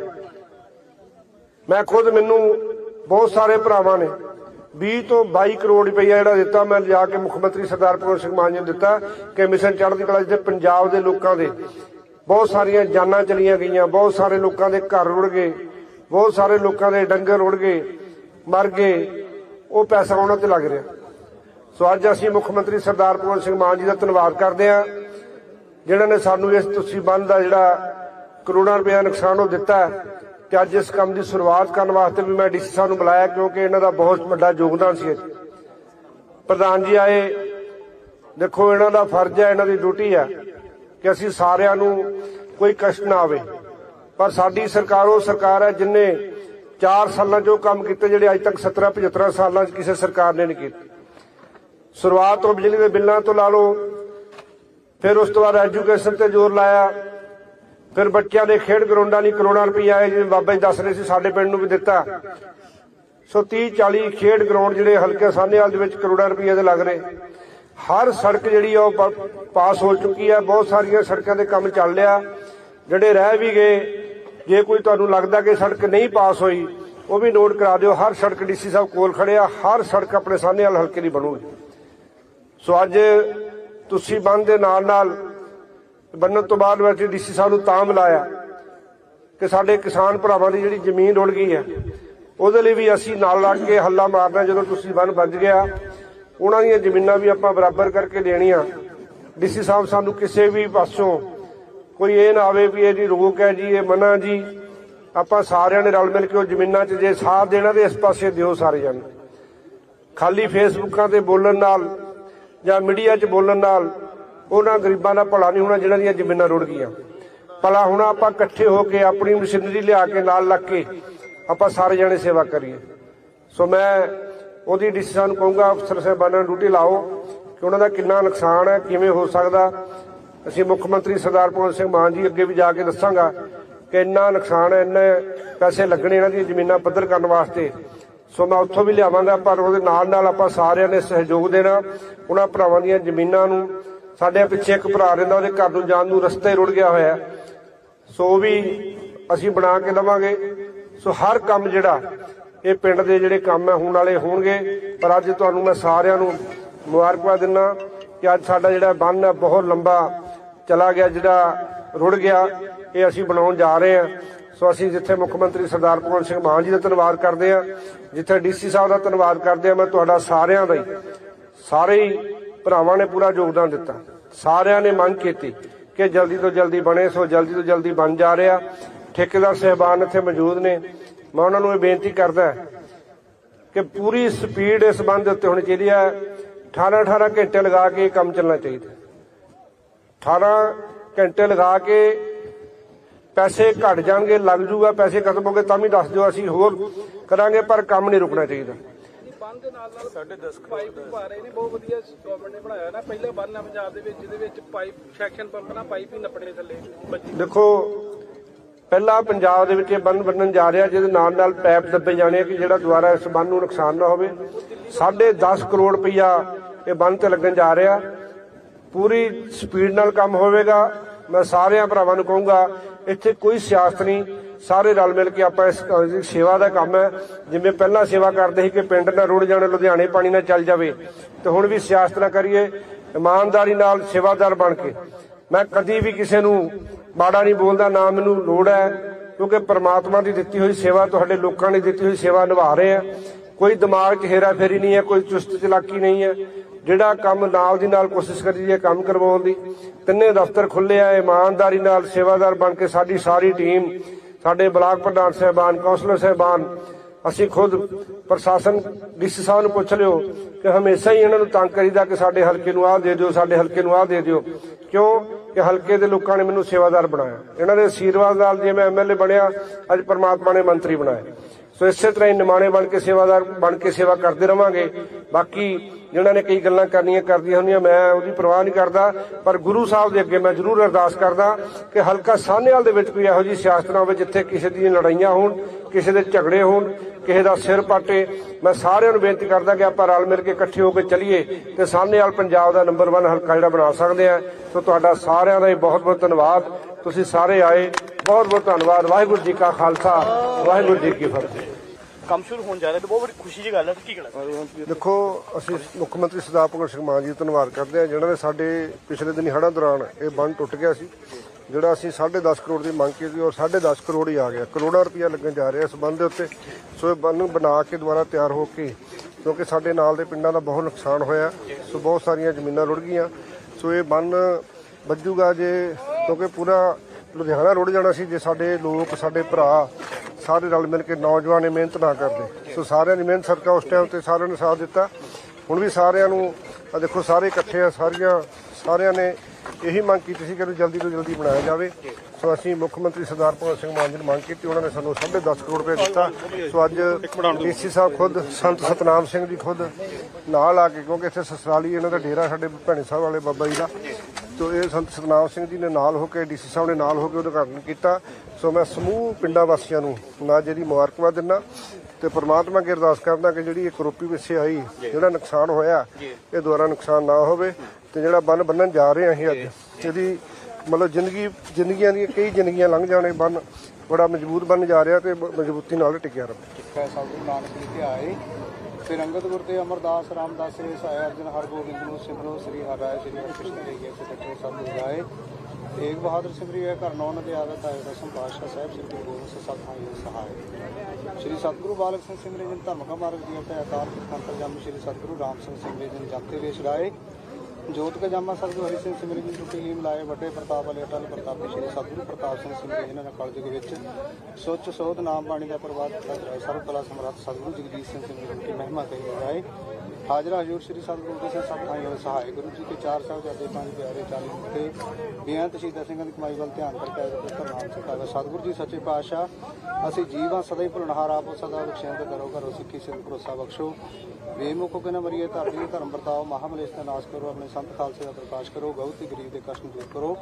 [SPEAKER 1] ਮੈਂ ਖੁਦ ਮੈਨੂੰ ਬਹੁਤ ਸਾਰੇ ਭਰਾਵਾਂ ਨੇ 20 ਤੋਂ 22 ਕਰੋੜ ਰੁਪਈਆ ਜਿਹੜਾ ਦਿੱਤਾ, ਮੈਂ ਲਿਜਾ ਕੇ ਮੁੱਖ ਮੰਤਰੀ ਸਰਦਾਰ ਭਗਵੰਤ ਸਿੰਘ ਮਾਨ ਜੀ ਨੂੰ ਦਿੱਤਾ ਕਿ ਮਿਸ਼ਨ ਚੜ੍ਹਦੀ ਕਲਾ ਜਿਹਦੇ ਪੰਜਾਬ ਦੇ ਲੋਕਾਂ ਦੇ ਬਹੁਤ ਸਾਰੀਆਂ ਜਾਨਾਂ ਚਲੀਆਂ ਗਈਆਂ, ਬਹੁਤ ਸਾਰੇ ਲੋਕਾਂ ਦੇ ਘਰ ਰੁੜ ਗਏ, ਬਹੁਤ ਸਾਰੇ ਲੋਕਾਂ ਦੇ ਡੰਗਰ ਰੁੜ ਗਏ, ਮਰ ਗਏ, ਉਹ ਪੈਸਾ ਉਹਨਾਂ ਤੇ ਲੱਗ ਰਿਹਾ। ਸੋ ਅੱਜ ਅਸੀਂ ਮੁੱਖ ਮੰਤਰੀ ਸਰਦਾਰ ਭਗਵੰਤ ਸਿੰਘ ਮਾਨ ਜੀ ਦਾ ਧੰਨਵਾਦ ਕਰਦੇ ਹਾਂ। ਜਿਨ੍ਹਾਂ ਨੇ ਸਾਨੂੰ ਇਸ ਤੁਸੀਂ ਬੰਦ ਦਾ ਜਿਹੜਾ ਕਰੋੜਾਂ ਰੁਪਏ ਨੁਕਸਾਨ ਉਹ ਦਿੱਤਾ ਤੇ ਅੱਜ ਇਸ ਕੰਮ ਦੀ ਸ਼ੁਰੂਆਤ ਕਰਨ ਵਾਸਤੇ ਵੀ ਮੈਂ ਡੀਸੀ ਸਾਹਿਬ ਨੂੰ ਬੁਲਾਇਆ, ਕਿਉਂਕਿ ਇਹਨਾਂ ਦਾ ਬਹੁਤ ਵੱਡਾ ਯੋਗਦਾਨ ਸੀ ਇਹ ਪ੍ਰਧਾਨ ਜੀ ਆਏ, ਦੇਖੋ ਇਹਨਾਂ ਦਾ ਫਰਜ਼ ਹੈ, ਇਹਨਾਂ ਦੀ ਡਿਊਟੀ ਹੈ ਕਿ ਅਸੀਂ ਸਾਰਿਆਂ ਨੂੰ ਕੋਈ ਕਸ਼ਟ ਨਾ ਆਵੇ। ਪਰ ਸਾਡੀ ਸਰਕਾਰ ਉਹ ਸਰਕਾਰ ਹੈ ਜਿਨੇ 4 ਸਾਲਾਂ 'ਚ ਉਹ ਕੰਮ ਕੀਤੇ ਜਿਹੜੇ ਅੱਜ ਤੱਕ 17 75 ਸਾਲਾਂ 'ਚ ਕਿਸੇ ਸਰਕਾਰ ਨੇ ਨਹੀਂ ਕੀਤੇ। ਸ਼ੁਰੂਆਤ ਤੋਂ ਬਿਜਲੀ ਦੇ ਬਿੱਲਾਂ ਤੋਂ ਲਾ ਲਓ ਫਿਰ ਉਸ ਤੋਂ ਬਾਅਦ ਐਜੂਕੇਸ਼ਨ ਤੇ ਜ਼ੋਰ ਲਾਇਆ। ਫਿਰ ਬੱਚਿਆਂ ਦੇ ਖੇਡ ਗਰਾਊਂਡਾਂ ਲਈ ਕਰੋੜਾਂ ਰੁਪਏ ਆਏ, ਜਿਵੇਂ ਬਾਬਾ ਜੀ ਦੱਸ ਰਹੇ ਸੀ, ਸਾਡੇ ਪਿੰਡ ਨੂੰ ਵੀ ਦਿੱਤਾ। ਸੋ 30 40 ਖੇਡ ਗਰਾਊਂਡ ਜਿਹੜੇ ਹਲਕੇ ਸਾਹਨੇਵਾਲ ਦੇ ਵਿੱਚ ਕਰੋੜਾਂ ਰੁਪਏ ਦੇ ਲੱਗ ਰਹੇ। ਹਰ ਸੜਕ ਜਿਹੜੀ ਆ ਉਹ ਪਾਸ ਹੋ ਚੁੱਕੀ ਹੈ ਬਹੁਤ ਸਾਰੀਆਂ ਸੜਕਾਂ ਦੇ ਕੰਮ ਚੱਲ ਰਿਹਾ। ਜਿਹੜੇ ਰਹਿ ਵੀ ਗਏ, ਜੇ ਕੋਈ ਤੁਹਾਨੂੰ ਲੱਗਦਾ ਕਿ ਸੜਕ ਨਹੀਂ ਪਾਸ ਹੋਈ, ਉਹ ਵੀ ਨੋਟ ਕਰਾ ਦਿਓ। ਹਰ ਸੜਕ ਡੀਸੀ ਸਾਹਿਬ ਕੋਲ ਖੜਿਆ ਹਰ ਸੜਕ ਆਪਣੇ ਸਾਹਨੇਵਾਲ ਹਲਕੇ ਦੀ ਬਣੂਗੀ। ਸੋ ਅੱਜ ਤੁਸੀਂ ਬੰਦ ਦੇ ਨਾਲ ਨਾਲ ਬੰਨਣ ਤੋਂ ਬਾਅਦ ਵੈਸੇ ਡੀਸੀ ਸਾਹਿਬ ਨੂੰ ਤਾਂ ਮਿਲਾਇਆ ਕਿ ਸਾਡੇ ਕਿਸਾਨ ਭਰਾਵਾਂ ਦੀ ਜਿਹੜੀ ਜ਼ਮੀਨ ਰੁੜ ਗਈ ਹੈ, ਉਹਦੇ ਲਈ ਵੀ ਅਸੀਂ ਨਾਲ ਲੱਗ ਕੇ ਹੱਲਾ ਮਾਰਨਾ ਜਦੋਂ ਤੁਸੀਂ ਬੰਨ ਵੱਜ ਗਿਆ। ਉਹਨਾਂ ਦੀਆਂ ਜ਼ਮੀਨਾਂ ਵੀ ਆਪਾਂ ਬਰਾਬਰ ਕਰਕੇ ਦੇਣੀਆਂ। ਡੀਸੀ ਸਾਹਿਬ ਸਾਨੂੰ ਕਿਸੇ ਵੀ ਪਾਸੋਂ ਕੋਈ ਇਹ ਨਾ ਆਵੇ ਵੀ ਇਹਦੀ ਰੋਕ ਹੈ ਜੀ, ਇਹ ਮਨਾ ਜੀ। ਆਪਾਂ ਸਾਰਿਆਂ ਨੇ ਰਲ ਮਿਲ ਕੇ ਉਹ ਜ਼ਮੀਨਾਂ 'ਚ ਜੇ ਸਾਥ ਦੇਣਾ ਤੇ ਇਸ ਪਾਸੇ ਦਿਓ ਸਾਰੇ ਜਣ। ਖਾਲੀ ਫੇਸਬੁੱਕਾਂ ਤੇ ਬੋਲਣ ਨਾਲ ਜਾਂ ਮੀਡੀਆ 'ਚ ਬੋਲਣ ਨਾਲ ਉਹਨਾਂ ਗਰੀਬਾਂ ਦਾ ਭਲਾ ਨਹੀਂ ਹੋਣਾ, ਜਿਹਨਾਂ ਦੀਆਂ ਜ਼ਮੀਨਾਂ ਰੁੜ ਗਈਆਂ। ਭਲਾ ਹੁਣ ਆਪਾਂ ਇਕੱਠੇ ਹੋ ਕੇ ਆਪਣੀ ਮਸ਼ੀਨਰੀ ਲਿਆ ਕੇ ਨਾਲ ਲੱਗ ਕੇ ਆਪਾਂ ਸਾਰੇ ਜਣੇ ਸੇਵਾ ਕਰੀਏ। ਸੋ ਮੈਂ ਉਹਦੀ ਡਿਸੀਜਨ ਨੂੰ ਕਹੂੰਗਾ, ਅਫਸਰ ਸਾਹਿਬਾਨਾਂ ਨੂੰ ਡਿਊਟੀ ਲਾਓ ਕਿ ਉਹਨਾਂ ਦਾ ਕਿੰਨਾ ਨੁਕਸਾਨ ਹੈ, ਕਿਵੇਂ ਹੋ ਸਕਦਾ। ਅਸੀਂ ਮੁੱਖ ਮੰਤਰੀ ਸਰਦਾਰ ਭਗਵੰਤ ਸਿੰਘ ਮਾਨ ਜੀ ਅੱਗੇ ਵੀ ਜਾ ਕੇ ਦੱਸਾਂਗਾ ਕਿ ਇੰਨਾ ਨੁਕਸਾਨ ਹੈ, ਇੰਨੇ ਪੈਸੇ ਲੱਗਣੇ ਇਹਨਾਂ ਦੀਆਂ ਜ਼ਮੀਨਾਂ ਪੱਧਰ ਕਰਨ ਵਾਸਤੇ। ਸੋ ਮੈਂ ਉੱਥੋਂ ਵੀ ਲਿਆਵਾਂਗਾ, ਪਰ ਉਹਦੇ ਨਾਲ ਨਾਲ ਆਪਾਂ ਸਾਰਿਆਂ ਨੇ ਸਹਿਯੋਗ ਦੇਣਾ, ਉਹਨਾਂ ਭਰਾਵਾਂ ਦੀਆਂ ਜ਼ਮੀਨਾਂ ਨੂੰ। ਸਾਡੇ ਪਿੱਛੇ ਇੱਕ ਭਰਾ ਰਹਿੰਦਾ, ਉਹਦੇ ਘਰ ਨੂੰ ਜਾਣ ਨੂੰ ਰਸਤੇ ਰੁੜ ਗਿਆ ਹੋਇਆ। ਸੋ ਉਹ ਵੀ ਅਸੀਂ ਬਣਾ ਕੇ ਦਵਾਂਗੇ। ਸੋ ਹਰ ਕੰਮ ਜਿਹੜਾ, ਇਹ ਪਿੰਡ ਦੇ ਜਿਹੜੇ ਕੰਮ ਹੈ ਹੋਣ ਵਾਲੇ ਹੋਣਗੇ। ਪਰ ਅੱਜ ਤੁਹਾਨੂੰ ਮੈਂ ਸਾਰਿਆਂ ਨੂੰ ਮੁਬਾਰਕਾਂ ਦਿੰਦਾ ਕਿ ਅੱਜ ਸਾਡਾ ਜਿਹੜਾ ਬੰਨ ਹੈ ਬਹੁਤ ਲੰਬਾ ਚਲਾ ਗਿਆ, ਜਿਹੜਾ ਰੁੜ ਗਿਆ। ਇਹ ਅਸੀਂ ਬਣਾਉਣ ਜਾ ਰਹੇ ਹਾਂ ਸੋ ਅਸੀਂ ਜਿੱਥੇ ਮੁੱਖ ਮੰਤਰੀ ਸਰਦਾਰ ਭਗਵੰਤ ਸਿੰਘ ਮਾਨ ਜੀ ਦਾ ਧੰਨਵਾਦ ਕਰਦੇ ਹਾਂ, ਜਿੱਥੇ ਡੀਸੀ ਸਾਹਿਬ ਦਾ ਧੰਨਵਾਦ ਕਰਦੇ ਹਾਂ, ਮੈਂ ਤੁਹਾਡਾ ਸਾਰਿਆਂ ਦਾ ਹੀ, ਸਾਰੇ ਹੀ ਭਰਾਵਾਂ ਨੇ ਪੂਰਾ ਯੋਗਦਾਨ ਦਿੱਤਾ। ਸਾਰਿਆਂ ਨੇ ਮੰਗ ਕੀਤੀ ਕਿ ਜਲਦੀ ਤੋਂ ਜਲਦੀ ਬਣੇ, ਸੋ ਜਲਦੀ ਤੋਂ ਜਲਦੀ ਬਣ ਜਾ ਰਿਹਾ। ਠੇਕੇਦਾਰ ਸਹਿਬਾਨ ਇੱਥੇ ਮੌਜੂਦ ਨੇ। ਮੈਂ ਉਹਨਾਂ ਨੂੰ ਇਹ ਬੇਨਤੀ ਕਰਦਾ ਕਿ ਪੂਰੀ ਸਪੀਡ ਇਸ ਬੰਦ ਉੱਤੇ ਹੋਣੀ ਚਾਹੀਦੀ ਹੈ। 18 18 ਘੰਟੇ ਲਗਾ ਕੇ ਇਹ ਕੰਮ ਚੱਲਣਾ ਚਾਹੀਦਾ 18 ਘੰਟੇ ਲਗਾ ਕੇ ਪੈਸੇ ਘਟ ਜਾਣਗੇ ਲੱਗ ਜੂਗਾ ਪੈਸੇ ਖਤਮ ਹੋ ਗਏ ਤਾਂ ਵੀ ਦੱਸ ਦਿਓ ਅਸੀਂ ਹੋਰ ਕਰਾਂਗੇ ਪਰ ਕੰਮ ਨਹੀਂ ਰੁਕਣਾ ਚਾਹੀਦਾ।
[SPEAKER 2] ਬੰਦ ਦੇ ਨਾਲ ਨਾਲ ਸਾਡੇ 10 ਪਾਈਪ ਵੀ ਪਾ ਰਹੇ ਨੇ ਬਹੁਤ ਵਧੀਆ ਗਵਰਨਮੈਂਟ ਨੇ ਬਣਾਇਆ ਨਾ ਪਹਿਲਾ ਬੰਨ ਆ ਪੰਜਾਬ ਦੇ ਵਿੱਚ ਜਿਹਦੇ ਵਿੱਚ ਪਾਈਪ ਸੈਕਸ਼ਨ ਪੰਪ ਨਾਲ ਪਾਈਪ ਹੀ ਨੱਪਣੇ ਥੱਲੇ। ਬੱਚੇ
[SPEAKER 1] ਦੇਖੋ ਪਹਿਲਾ ਪੰਜਾਬ ਦੇ ਵਿੱਚ ਇਹ ਬੰਨ ਬੰਨਣ ਜਾ ਰਿਹਾ ਜਿਹਦੇ ਨਾਲ ਨਾਲ ਪੈਪ ਦੱਬੇ ਜਾਣੇ ਕਿ ਜਿਹੜਾ ਦੁਆਰਾ ਇਸ ਬੰਨ ਨੂੰ ਨੁਕਸਾਨ ਨਾ ਹੋਵੇ। 10.5 ਕਰੋੜ ਰੁਪਈਆ ਇਹ ਬੰਨ ਤੇ ਲੱਗਣ ਜਾ ਰਿਹਾ। ਪੂਰੀ ਸਪੀਡ ਨਾਲ ਕੰਮ ਹੋਵੇਗਾ। ਮੈਂ ਸਾਰਿਆਂ ਭਰਾਵਾਂ ਨੂੰ ਕਹੂੰਗਾ ਇੱਥੇ ਕੋਈ ਸਿਆਸਤ ਨਹੀਂ। ਸਾਰੇ ਰਲ ਮਿਲ ਕੇ ਆਪਾਂ ਇਸ ਸੇਵਾ ਦਾ ਕੰਮ ਹੈ। ਜਿਵੇਂ ਪਹਿਲਾਂ ਸੇਵਾ ਕਰਦੇ ਸੀ ਕਿ ਪਿੰਡ ਨਾਲ ਰੁੜ ਜਾਣੇ, ਲੁਧਿਆਣੇ ਪਾਣੀ ਨਾਲ ਚੱਲ ਜਾਵੇ। ਤੇ ਹੁਣ ਵੀ ਸਿਆਸਤ ਨਾ ਕਰੀਏ, ਇਮਾਨਦਾਰੀ ਨਾਲ ਸੇਵਾਦਾਰ ਬਣ ਕੇ। ਮੈਂ ਕਦੀ ਵੀ ਕਿਸੇ ਨੂੰ ਮਾੜਾ ਨਹੀਂ ਬੋਲਦਾ, ਨਾ ਮੈਨੂੰ ਲੋੜ ਹੈ, ਕਿਉਂਕਿ ਪ੍ਰਮਾਤਮਾ ਦੀ ਦਿੱਤੀ ਹੋਈ ਸੇਵਾ, ਤੁਹਾਡੇ ਲੋਕਾਂ ਨੇ ਦਿੱਤੀ ਹੋਈ ਸੇਵਾ ਨਿਭਾ ਰਹੇ ਆ। ਕੋਈ ਦਿਮਾਗ 'ਚ ਹੇਰਾ ਫੇਰੀ ਨਹੀਂ ਹੈ, ਕੋਈ ਚੁਸਤ ਚਲਾਕੀ ਨਹੀਂ ਹੈ। ਜਿਹੜਾ ਕੰਮ ਨਾਲ ਦੀ ਨਾਲ ਕੋਸ਼ਿਸ਼ ਕਰੀਏ ਕੰਮ ਕਰਵਾਉਣ ਦੀ, ਤਿੰਨੇ ਦਫ਼ਤਰ ਖੁੱਲੇ ਆ, ਇਮਾਨਦਾਰੀ ਨਾਲ ਸੇਵਾਦਾਰ ਬਣ ਕੇ ਸਾਡੀ ਸਾਰੀ ਟੀਮ, ਸਾਡੇ ਬਲਾਕ ਪ੍ਰਧਾਨ ਸਾਹਿਬਾਨ, ਕੌਂਸਲਰ ਸਾਹਿਬਾਨ, ਅਸੀਂ ਖੁਦ ਪ੍ਰਸ਼ਾਸਨ ਡੀਸੀ ਸਾਹਿਬ ਨੂੰ ਪੁੱਛ ਲਿਓ ਕਿ ਹਮੇਸ਼ਾ ਹੀ ਇਹਨਾਂ ਨੂੰ ਤੰਗ ਕਰੀਦਾ ਕਿ ਸਾਡੇ ਹਲਕੇ ਨੂੰ ਆਹ ਦੇ ਦਿਓ, ਸਾਡੇ ਹਲਕੇ ਨੂੰ ਆਹ ਦੇ ਦਿਓ। ਕਿਉਂ? ਕਿ ਹਲਕੇ ਦੇ ਲੋਕਾਂ ਨੇ ਮੈਨੂੰ ਸੇਵਾਦਾਰ ਬਣਾਇਆ। ਇਹਨਾਂ ਦੇ ਆਸ਼ੀਰਵਾਦ ਨਾਲ ਜੇ ਮੈਂ ਐਮਐਲਏ ਬਣਿਆ, ਅੱਜ ਪ੍ਰਮਾਤਮਾ ਨੇ ਮੰਤਰੀ ਬਣਾਇਆ। ਸੋ ਇਸੇ ਤਰ੍ਹਾਂ ਹੀ ਨਿਮਾਣੇ ਬਣ ਕੇ ਸੇਵਾਦਾਰ, ਬਣ ਕੇ ਸੇਵਾ ਕਰਦੇ ਰਵਾਂਗੇ। ਬਾਕੀ ਜਿਹਨਾਂ ਨੇ ਕਈ ਗੱਲਾਂ ਕਰਨੀਆਂ ਕਰਦੀਆਂ ਹੁੰਦੀਆਂ, ਮੈਂ ਉਹਦੀ ਪਰਵਾਹ ਨਹੀਂ ਕਰਦਾ, ਪਰ ਗੁਰੂ ਸਾਹਿਬ ਦੇ ਅੱਗੇ ਮੈਂ ਜ਼ਰੂਰ ਅਰਦਾਸ ਕਰਦਾ ਕਿ ਹਲਕਾ ਸਾਹਨੇਵਾਲ ਦੇ ਵਿੱਚ ਕੋਈ ਇਹੋ ਜਿਹੀ ਸਿਆਸਤ ਨਾ ਹੋਵੇ ਜਿੱਥੇ ਕਿਸੇ ਦੀਆਂ ਲੜਾਈਆਂ ਹੋਣ, ਕਿਸੇ ਦੇ ਝਗੜੇ ਹੋਣ, ਕਿਸੇ ਦਾ ਸਿਰ ਪਾਟੇ। ਮੈਂ ਸਾਰਿਆਂ ਨੂੰ ਬੇਨਤੀ ਕਰਦਾ ਕਿ ਆਪਾਂ ਰਲ ਮਿਲ ਕੇ ਇਕੱਠੇ ਹੋ ਕੇ ਚੱਲੀਏ ਤੇ ਸਾਹਨੇਵਾਲ ਪੰਜਾਬ ਦਾ ਨੰਬਰ 1 ਹਲਕਾ ਜਿਹੜਾ ਬਣਾ ਸਕਦੇ ਆ ਸੋ ਤੁਹਾਡਾ ਸਾਰਿਆਂ ਦਾ ਹੀ ਬਹੁਤ ਬਹੁਤ ਧੰਨਵਾਦ। ਤੁਸੀਂ ਸਾਰੇ ਆਏ, ਬਹੁਤ ਬਹੁਤ ਧੰਨਵਾਦ। ਵਾਹਿਗੁਰੂ ਜੀ ਕਾ ਖਾਲਸਾ, ਵਾਹਿਗੁਰੂ ਜੀ ਕੀ ਫਤਿਹ।
[SPEAKER 3] ਕੰਮ ਸ਼ੁਰੂ ਹੋਣ ਜਾ ਰਿਹਾ ਤੇ ਬਹੁਤ ਵੱਡੀ ਖੁਸ਼ੀ ਦੀ ਗੱਲ ਹੈ, ਕੀ ਕਹਿਣਾ
[SPEAKER 1] ਦੇਖੋ, ਅਸੀਂ ਮੁੱਖ ਮੰਤਰੀ ਸਰਦਾਰ ਭਗਤ ਸਿੰਘ ਮਾਨ ਜੀ ਦਾ ਧੰਨਵਾਦ ਕਰਦੇ ਹਾਂ ਜਿਨ੍ਹਾਂ ਨੇ ਸਾਡੇ ਪਿਛਲੇ ਦਿਨੀ ਹੜ੍ਹਾਂ ਦੌਰਾਨ ਇਹ ਬੰਨ ਟੁੱਟ ਗਿਆ ਸੀ, ਜਿਹੜਾ ਅਸੀਂ 10.5 ਕਰੋੜ ਦੀ ਮੰਗ ਕੀਤੀ ਔਰ 10.5 ਕਰੋੜ ਹੀ ਆ ਗਿਆ। ਕਰੋੜਾਂ ਰੁਪਇਆ ਲੱਗਣ ਜਾ ਰਿਹਾ ਇਸ ਬੰਨ ਦੇ ਉੱਤੇ। ਸੋ ਇਹ ਬੰਨ ਬਣਾ ਕੇ ਦੁਬਾਰਾ ਤਿਆਰ ਹੋ ਕੇ, ਕਿਉਂਕਿ ਸਾਡੇ ਨਾਲ ਦੇ ਪਿੰਡਾਂ ਦਾ ਬਹੁਤ ਨੁਕਸਾਨ ਹੋਇਆ, ਸੋ ਬਹੁਤ ਸਾਰੀਆਂ ਜ਼ਮੀਨਾਂ ਰੁੜ ਗਈਆਂ। ਸੋ ਇਹ ਬੰਨ ਵੱਜੂਗਾ ਜੇ, ਕਿਉਂਕਿ ਪੂਰਾ ਲੁਧਿਆਣਾ ਰੁੜ ਜਾਣਾ ਸੀ, ਜੇ ਸਾਡੇ ਲੋਕ, ਸਾਡੇ ਭਰਾ ਸਾਰੇ ਰਲ ਮਿਲ ਕੇ ਨੌਜਵਾਨ ਨੇ ਮਿਹਨਤ ਨਾ ਕਰਦੇ। ਸੋ ਸਾਰਿਆਂ ਦੀ ਮਿਹਨਤ ਸਰਕਾਰ ਉਸ ਟਾਈਮ ਤੇ ਸਾਰਿਆਂ ਨੇ ਸਾਥ ਦਿੱਤਾ। ਹੁਣ ਵੀ ਸਾਰਿਆਂ ਨੂੰ ਆ ਦੇਖੋ ਸਾਰੇ ਇਕੱਠੇ ਆ, ਸਾਰੀਆਂ, ਸਾਰਿਆਂ ਨੇ ਇਹੀ ਮੰਗ ਕੀਤੀ ਸੀ ਕਿ ਇਹਨੂੰ ਜਲਦੀ ਤੋਂ ਜਲਦੀ ਬਣਾਇਆ ਜਾਵੇ। ਸੋ ਅਸੀਂ ਮੁੱਖ ਮੰਤਰੀ ਸਰਦਾਰ ਭਗਵੰਤ ਸਿੰਘ ਮਾਨ ਜੀ ਨੂੰ ਮੰਗ ਕੀਤੀ, ਉਹਨਾਂ ਨੇ ਸਾਨੂੰ 10.5 ਕਰੋੜ ਰੁਪਏ ਦਿੱਤਾ। ਸੋ ਅੱਜ ਡੀਸੀ ਸਾਹਿਬ ਖੁਦ, ਸੰਤ ਸਤਨਾਮ ਸਿੰਘ ਜੀ ਖੁਦ ਨਾਲ ਆ ਕੇ, ਕਿਉਂਕਿ ਇੱਥੇ ਸਸਰਾਲੀ ਇਹਨਾਂ ਦਾ ਡੇਰਾ ਸਾਡੇ ਭੈਣੀ ਸਾਹਿਬ ਵਾਲੇ ਬਾਬਾ ਜੀ ਦਾ। ਸੋ ਇਹ ਸੰਤ ਸਤਨਾਮ ਸਿੰਘ ਜੀ ਨੇ ਨਾਲ ਹੋ ਕੇ, ਡੀਸੀ ਸਾਹਿਬ ਨੇ ਨਾਲ ਹੋ ਕੇ ਉਦਘਾਟਨ ਕੀਤਾ। ਸੋ ਮੈਂ ਸਮੂਹ ਪਿੰਡਾਂ ਵਾਸੀਆਂ ਨੂੰ ਨਾ ਜਿਹੜੀ ਮੁਬਾਰਕਬਾਦ ਦਿੰਦਾ ਤੇ ਪ੍ਰਮਾਤਮਾ ਅੱਗੇ ਅਰਦਾਸ ਕਰਦਾ ਕਿ ਜਿਹੜੀ ਇਹ ਕਰੋਪੀ ਪਿੱਛੇ ਆਈ, ਜਿਹੜਾ ਨੁਕਸਾਨ ਹੋਇਆ, ਇਹ ਦੁਬਾਰਾ ਨੁਕਸਾਨ ਨਾ ਹੋਵੇ। ਤੇ ਜਿਹੜਾ ਬੰਨ ਬੰਨਣ ਜਾ ਰਹੇ ਹਾਂ ਅਸੀਂ ਅੱਜ ਇਹਦੀ ਮਤਲਬ ਜ਼ਿੰਦਗੀ ਜ਼ਿੰਦਗੀਆਂ ਦੀਆਂ ਕਈ ਜ਼ਿੰਦਗੀਆਂ ਲੰਘ ਜਾਣੇ ਬੰਨ ਬੜਾ ਮਜ਼ਬੂਤ ਬਣ ਜਾ ਰਿਹਾ ਤੇ ਮਜ਼ਬੂਤੀ ਨਾਲ ਟਿਕਿਆ ਰਹੇ।
[SPEAKER 4] ਪੈਸਾ ਗੁਰੂ ਨਾਨਕ ਜੀ ਕੇ ਆਏ। ਫਿਰ ਅੰਗਦ ਗੁਰ ਤੇ ਅਮਰਦਾਸ ਰਾਮਦਾਸ ਰੇ ਸਾਇਆ ਅਰਜਨ ਹਰਗੋਬਿੰਦ ਨੂੰ ਸਿਮਰੋ ਸ੍ਰੀ ਹਰਿ ਸ੍ਰੀ ਕ੍ਰਿਸ਼ਨ ਜੀ ਕੇ ਸਤਿ ਸਭ ਗਾਏ ਏਕ ਬਹਾਦਰ ਸਿਮਰੀ ਹੈ ਘਰ ਨੌਨ ਦੇ ਆਦਤ ਆਏ ਦਸਮ ਪਾਤਸ਼ਾਹ ਸਾਹਿਬ ਸ੍ਰੀ ਗੁਰੂ ਗੋਬਿੰਦ ਸਿੰਘ ਸਾਹਿਬ ਜੀ ਸਹਾਇ ਸ੍ਰੀ ਸਤਿਗੁਰੂ ਬਾਲਕ ਸਿੰਘ ਸਿਮਰੇ ਜਨ ਧਰਮ ਕਾ ਮਾਰਗ ਜੀ ਤੇ ਅਕਾਲ ਪੁਰਖ ਅੰਤਰ ਜਮ ਸ੍ਰੀ ਸਤਿਗੁਰੂ ਰਾਮ ਸਿੰਘ ਸਿਮਰੇ ਜਨ ਜਪਤੇ ਵੇਸ਼ ਰਾਏ ਜੋਤ ਕਾ ਜਾਮਾ ਸਤਿਗੁਰੂ ਹਰੀ ਸਿੰਘ ਸਿਮਰੇ ਜਨ ਟੁੱਟੀ ਲੀਮ ਲਾਏ ਵੱਡੇ ਪ੍ਰਤਾਪ ਵਾਲੇ, ਅਟਲ ਪ੍ਰਤਾਪੀ ਸ੍ਰੀ ਸਤਿਗੁਰੂ ਪ੍ਰਤਾਪ ਸਿੰਘ ਸਿਮਰੇ ਜਨ ਨੇ ਕਲਯੁਗ ਵਿੱਚ ਸੁੱਚ ਸੋਧ ਨਾਮ ਬਾਣੀ ਦਾ ਪ੍ਰਵਾਦ ਕੀਤਾ ਜਾਏ ਸਰਬ ਕਲਾ ਸਮਰੱਥ ਸਤਿਗੁਰੂ ਜਗਜੀਤ ਸਿੰਘ ਸਿਮਰਨ ਕੀ ਮਹਿਮਾ ਕਹੀ ਜਾਏ ਹਾਜ਼ਰਾ ਹਜ਼ੂਰ ਸ੍ਰੀ ਸਤਿਗੁਰੂ ਜੀ ਸੇ ਸਾਹਿਬ ਥਾਈ ਹੋਏ ਸਹਾਇ ਗੁਰੂ ਜੀ ਕੇ ਚਾਰ ਸਾਹਿਬਜ਼ਾਦੇ ਪੰਜ ਪਿਆਰੇ ਚਾਲੀ ਮੁਕਤੇ ਬੇਅੰਤ ਸ਼ਹੀਦਾਂ ਸਿੰਘਾਂ ਦੀ ਕਮਾਈ ਵੱਲ ਧਿਆਨ ਕਰਕੇ ਆਏ ਪੁੱਤਰ ਨਾਮ ਸਿਖਾਵੇ ਸਤਿਗੁਰੂ ਜੀ, ਸੱਚੇ ਪਾਤਸ਼ਾਹ, ਅਸੀਂ ਜੀਵਾਂ ਸਦਾ ਹੀ ਭੁਲਣਹਾਰ, ਆਪੋ ਸਦਾ ਬਖਸ਼ਿੰਦ ਕਰੋ ਕਰੋ ਸਿੱਖੀ, ਸਿਰ ਭਰੋਸਾ ਬਖਸ਼ੋ। ਬੇਮੁਖ ਕੇ ਨਾ ਮਰੀਏ ਧਰਤੀ ਧਰਮ ਵਰਤਾਓ, ਮਹਾਮਲੇਸ਼ ਦਾ ਨਾਸ਼ ਕਰੋ, ਆਪਣੇ ਸੰਤ ਖਾਲਸੇ ਦਾ ਪ੍ਰਕਾਸ਼ ਕਰੋ ਗਊ ਤੇ ਗਰੀਬ ਦੇ ਕਸ਼ਟ ਦੂਰ ਕਰੋ।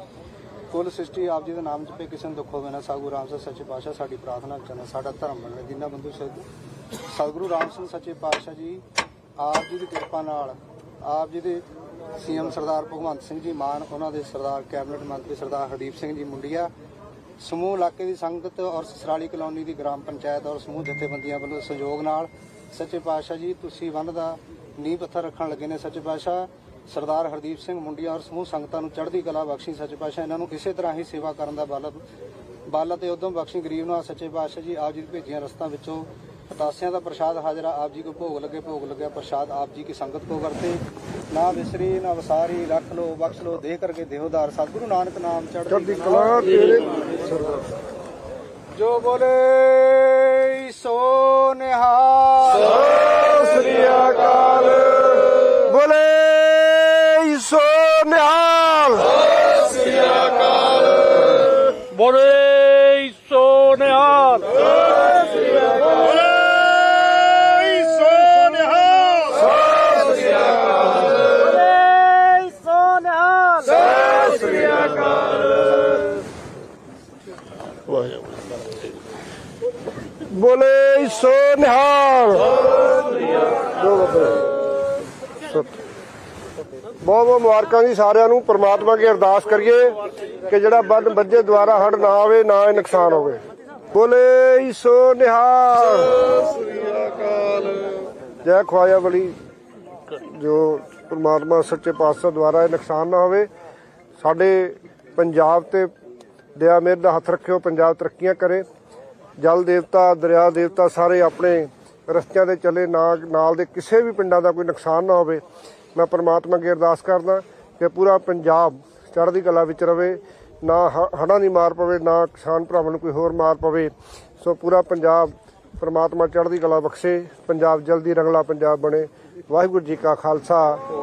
[SPEAKER 4] ਕੁੱਲ ਸ੍ਰਿਸ਼ਟੀ ਆਪ ਜੀ ਦੇ ਨਾਮ ਜਪੇ, ਕਿਸੇ ਨੂੰ ਦੁੱਖ ਹੋਵੇ ਨਾ ਸਾਗੂ ਰਾਮ ਸਿੰਘ ਸੱਚੇ ਪਾਤਸ਼ਾਹ, ਸਾਡੀ ਪ੍ਰਾਰਥਨਾ ਕਰਨਾ ਸਾਡਾ ਧਰਮ ਬਣਨਾ ਜਿੰਨਾ ਬੰਦੂ ਸਤ- ਸਤਿਗੁਰੂ ਰਾਮ ਸਿੰਘ ਸੱਚੇ ਪਾਤਸ਼ਾਹ ਜੀ ਆਪ ਜੀ ਦੀ ਕਿਰਪਾ ਨਾਲ, ਆਪ ਜੀ ਦੇ ਸੀਐਮ ਸਰਦਾਰ ਭਗਵੰਤ ਸਿੰਘ ਜੀ ਮਾਨ, ਉਹਨਾਂ ਦੇ ਸਰਦਾਰ ਕੈਬਨਿਟ ਮੰਤਰੀ ਸਰਦਾਰ ਹਰਦੀਪ ਸਿੰਘ ਜੀ ਮੁੰਡੀਆ, ਸਮੂਹ ਇਲਾਕੇ ਦੀ ਸੰਗਤ ਔਰ ਸਸਰਾਲੀ ਕਲੋਨੀ ਦੀ ਗ੍ਰਾਮ ਪੰਚਾਇਤ ਔਰ ਸਮੂਹ ਜਥੇਬੰਦੀਆਂ ਵੱਲੋਂ ਸਹਿਯੋਗ ਨਾਲ, ਸੱਚੇ ਪਾਤਸ਼ਾਹ ਜੀ, ਤੁਸੀਂ ਵੰਡ ਦਾ ਨੀਂਹ ਪੱਥਰ ਰੱਖਣ ਲੱਗੇ ਨੇ ਸੱਚੇ ਪਾਤਸ਼ਾਹ। ਸਰਦਾਰ ਹਰਦੀਪ ਸਿੰਘ ਮੁੰਡੀਆ ਔਰ ਸਮੂਹ ਸੰਗਤਾਂ ਨੂੰ ਚੜ੍ਹਦੀ ਕਲਾ ਬਖਸ਼ੀ ਸੱਚੇ ਪਾਤਸ਼ਾਹ, ਇਹਨਾਂ ਨੂੰ ਇਸੇ ਤਰ੍ਹਾਂ ਹੀ ਸੇਵਾ ਕਰਨ ਦਾ ਬਲ ਬਲ ਅਤੇ ਉਦਮ ਬਖਸ਼ੀ ਗਰੀਬ ਨੂੰ ਸੱਚੇ ਪਾਤਸ਼ਾਹ ਜੀ, ਆਪ ਜੀ ਦੀ ਭੇਜੀਆਂ ਰਸਤਾਂ ਵਿੱਚੋਂ ਪਤਾਸਿਆਂ ਦਾ ਪ੍ਰਸ਼ਾਦ ਹਾਜ਼ਰਾ ਆਪ ਜੀ ਕੋ ਭੋਗ ਲਗੇ ਭੋਗ ਲੱਗਿਆ ਪ੍ਰਸ਼ਾਦ ਆਪ ਜੀ ਕੀ ਸੰਗਤ ਕੋ ਕਰਤੇ। ਨਾ ਵਿਸਰੀ ਨਾ ਵਸਾਰੀ ਰੱਖ ਲੋ ਬਖਸ਼ ਲੋ ਦੇ ਕਰਕੇ ਦੇਹੋਦਾਰ। ਸਤਿਗੁਰੂ ਨਾਨਕ ਨਾਮ
[SPEAKER 1] ਚੜ੍ਹਦੀ ਕਲਾ। ਤੇਰੇ
[SPEAKER 4] ਜੋ ਬੋਲੇ
[SPEAKER 1] ਬੋਲੇ ਸੋ ਨਿਹਾਲ। ਬਹੁਤ ਬਹੁਤ ਮੁਬਾਰਕਾਂ ਜੀ ਸਾਰਿਆਂ ਨੂੰ। ਪ੍ਰਮਾਤਮਾ ਅੱਗੇ ਅਰਦਾਸ ਕਰੀਏ ਕਿ ਜਿਹੜਾ ਬੰਦ ਵੱਜੇ ਦੁਆਰਾ ਹੜ ਨਾ ਆਵੇ, ਨਾ ਇਹ ਨੁਕਸਾਨ ਹੋਵੇ। ਬੋਲੇ ਸੋ ਨਿਹਾਲ। ਜੈ ਖਵਾਇਆ ਬਲੀ। ਜੋ ਪ੍ਰਮਾਤਮਾ ਸੱਚੇ ਪਾਤਸ਼ਾਹ ਦੁਆਰਾ ਇਹ ਨੁਕਸਾਨ ਨਾ ਹੋਵੇ, ਸਾਡੇ ਪੰਜਾਬ ਤੇ ਦਇਆ ਮਿਹਰ ਦਾ ਹੱਥ ਰੱਖਿਓ, ਪੰਜਾਬ ਤਰੱਕੀਆਂ ਕਰੇ। ਜਲ ਦੇਵਤਾ, ਦਰਿਆ ਦੇਵਤਾ ਸਾਰੇ ਆਪਣੇ ਰਸਤਿਆਂ ਤੇ ਚੱਲੇ, ਨਾ ਨਾਲ ਦੇ ਕਿਸੇ ਵੀ ਪਿੰਡਾਂ ਦਾ ਕੋਈ ਨੁਕਸਾਨ ਨਾ ਹੋਵੇ। ਮੈਂ ਪਰਮਾਤਮਾ ਅੱਗੇ ਅਰਦਾਸ ਕਰਦਾ ਕਿ ਪੂਰਾ ਪੰਜਾਬ ਚੜ੍ਹਦੀ ਕਲਾ ਵਿੱਚ ਰਵੇ, ਨਾ ਹੜਾਂ ਦੀ ਮਾਰ ਪਵੇ, ਨਾ ਕਿਸਾਨ ਭਰਾਵਾਂ ਨੂੰ ਕੋਈ ਹੋਰ ਮਾਰ ਪਵੇ। ਸੋ ਪੂਰਾ ਪੰਜਾਬ ਪਰਮਾਤਮਾ ਚੜ੍ਹਦੀ ਕਲਾ ਬਖਸ਼ੇ, ਪੰਜਾਬ ਜਲਦੀ ਰੰਗਲਾ ਪੰਜਾਬ ਬਣੇ। ਵਾਹਿਗੁਰੂ ਜੀ ਕਾ ਖਾਲਸਾ।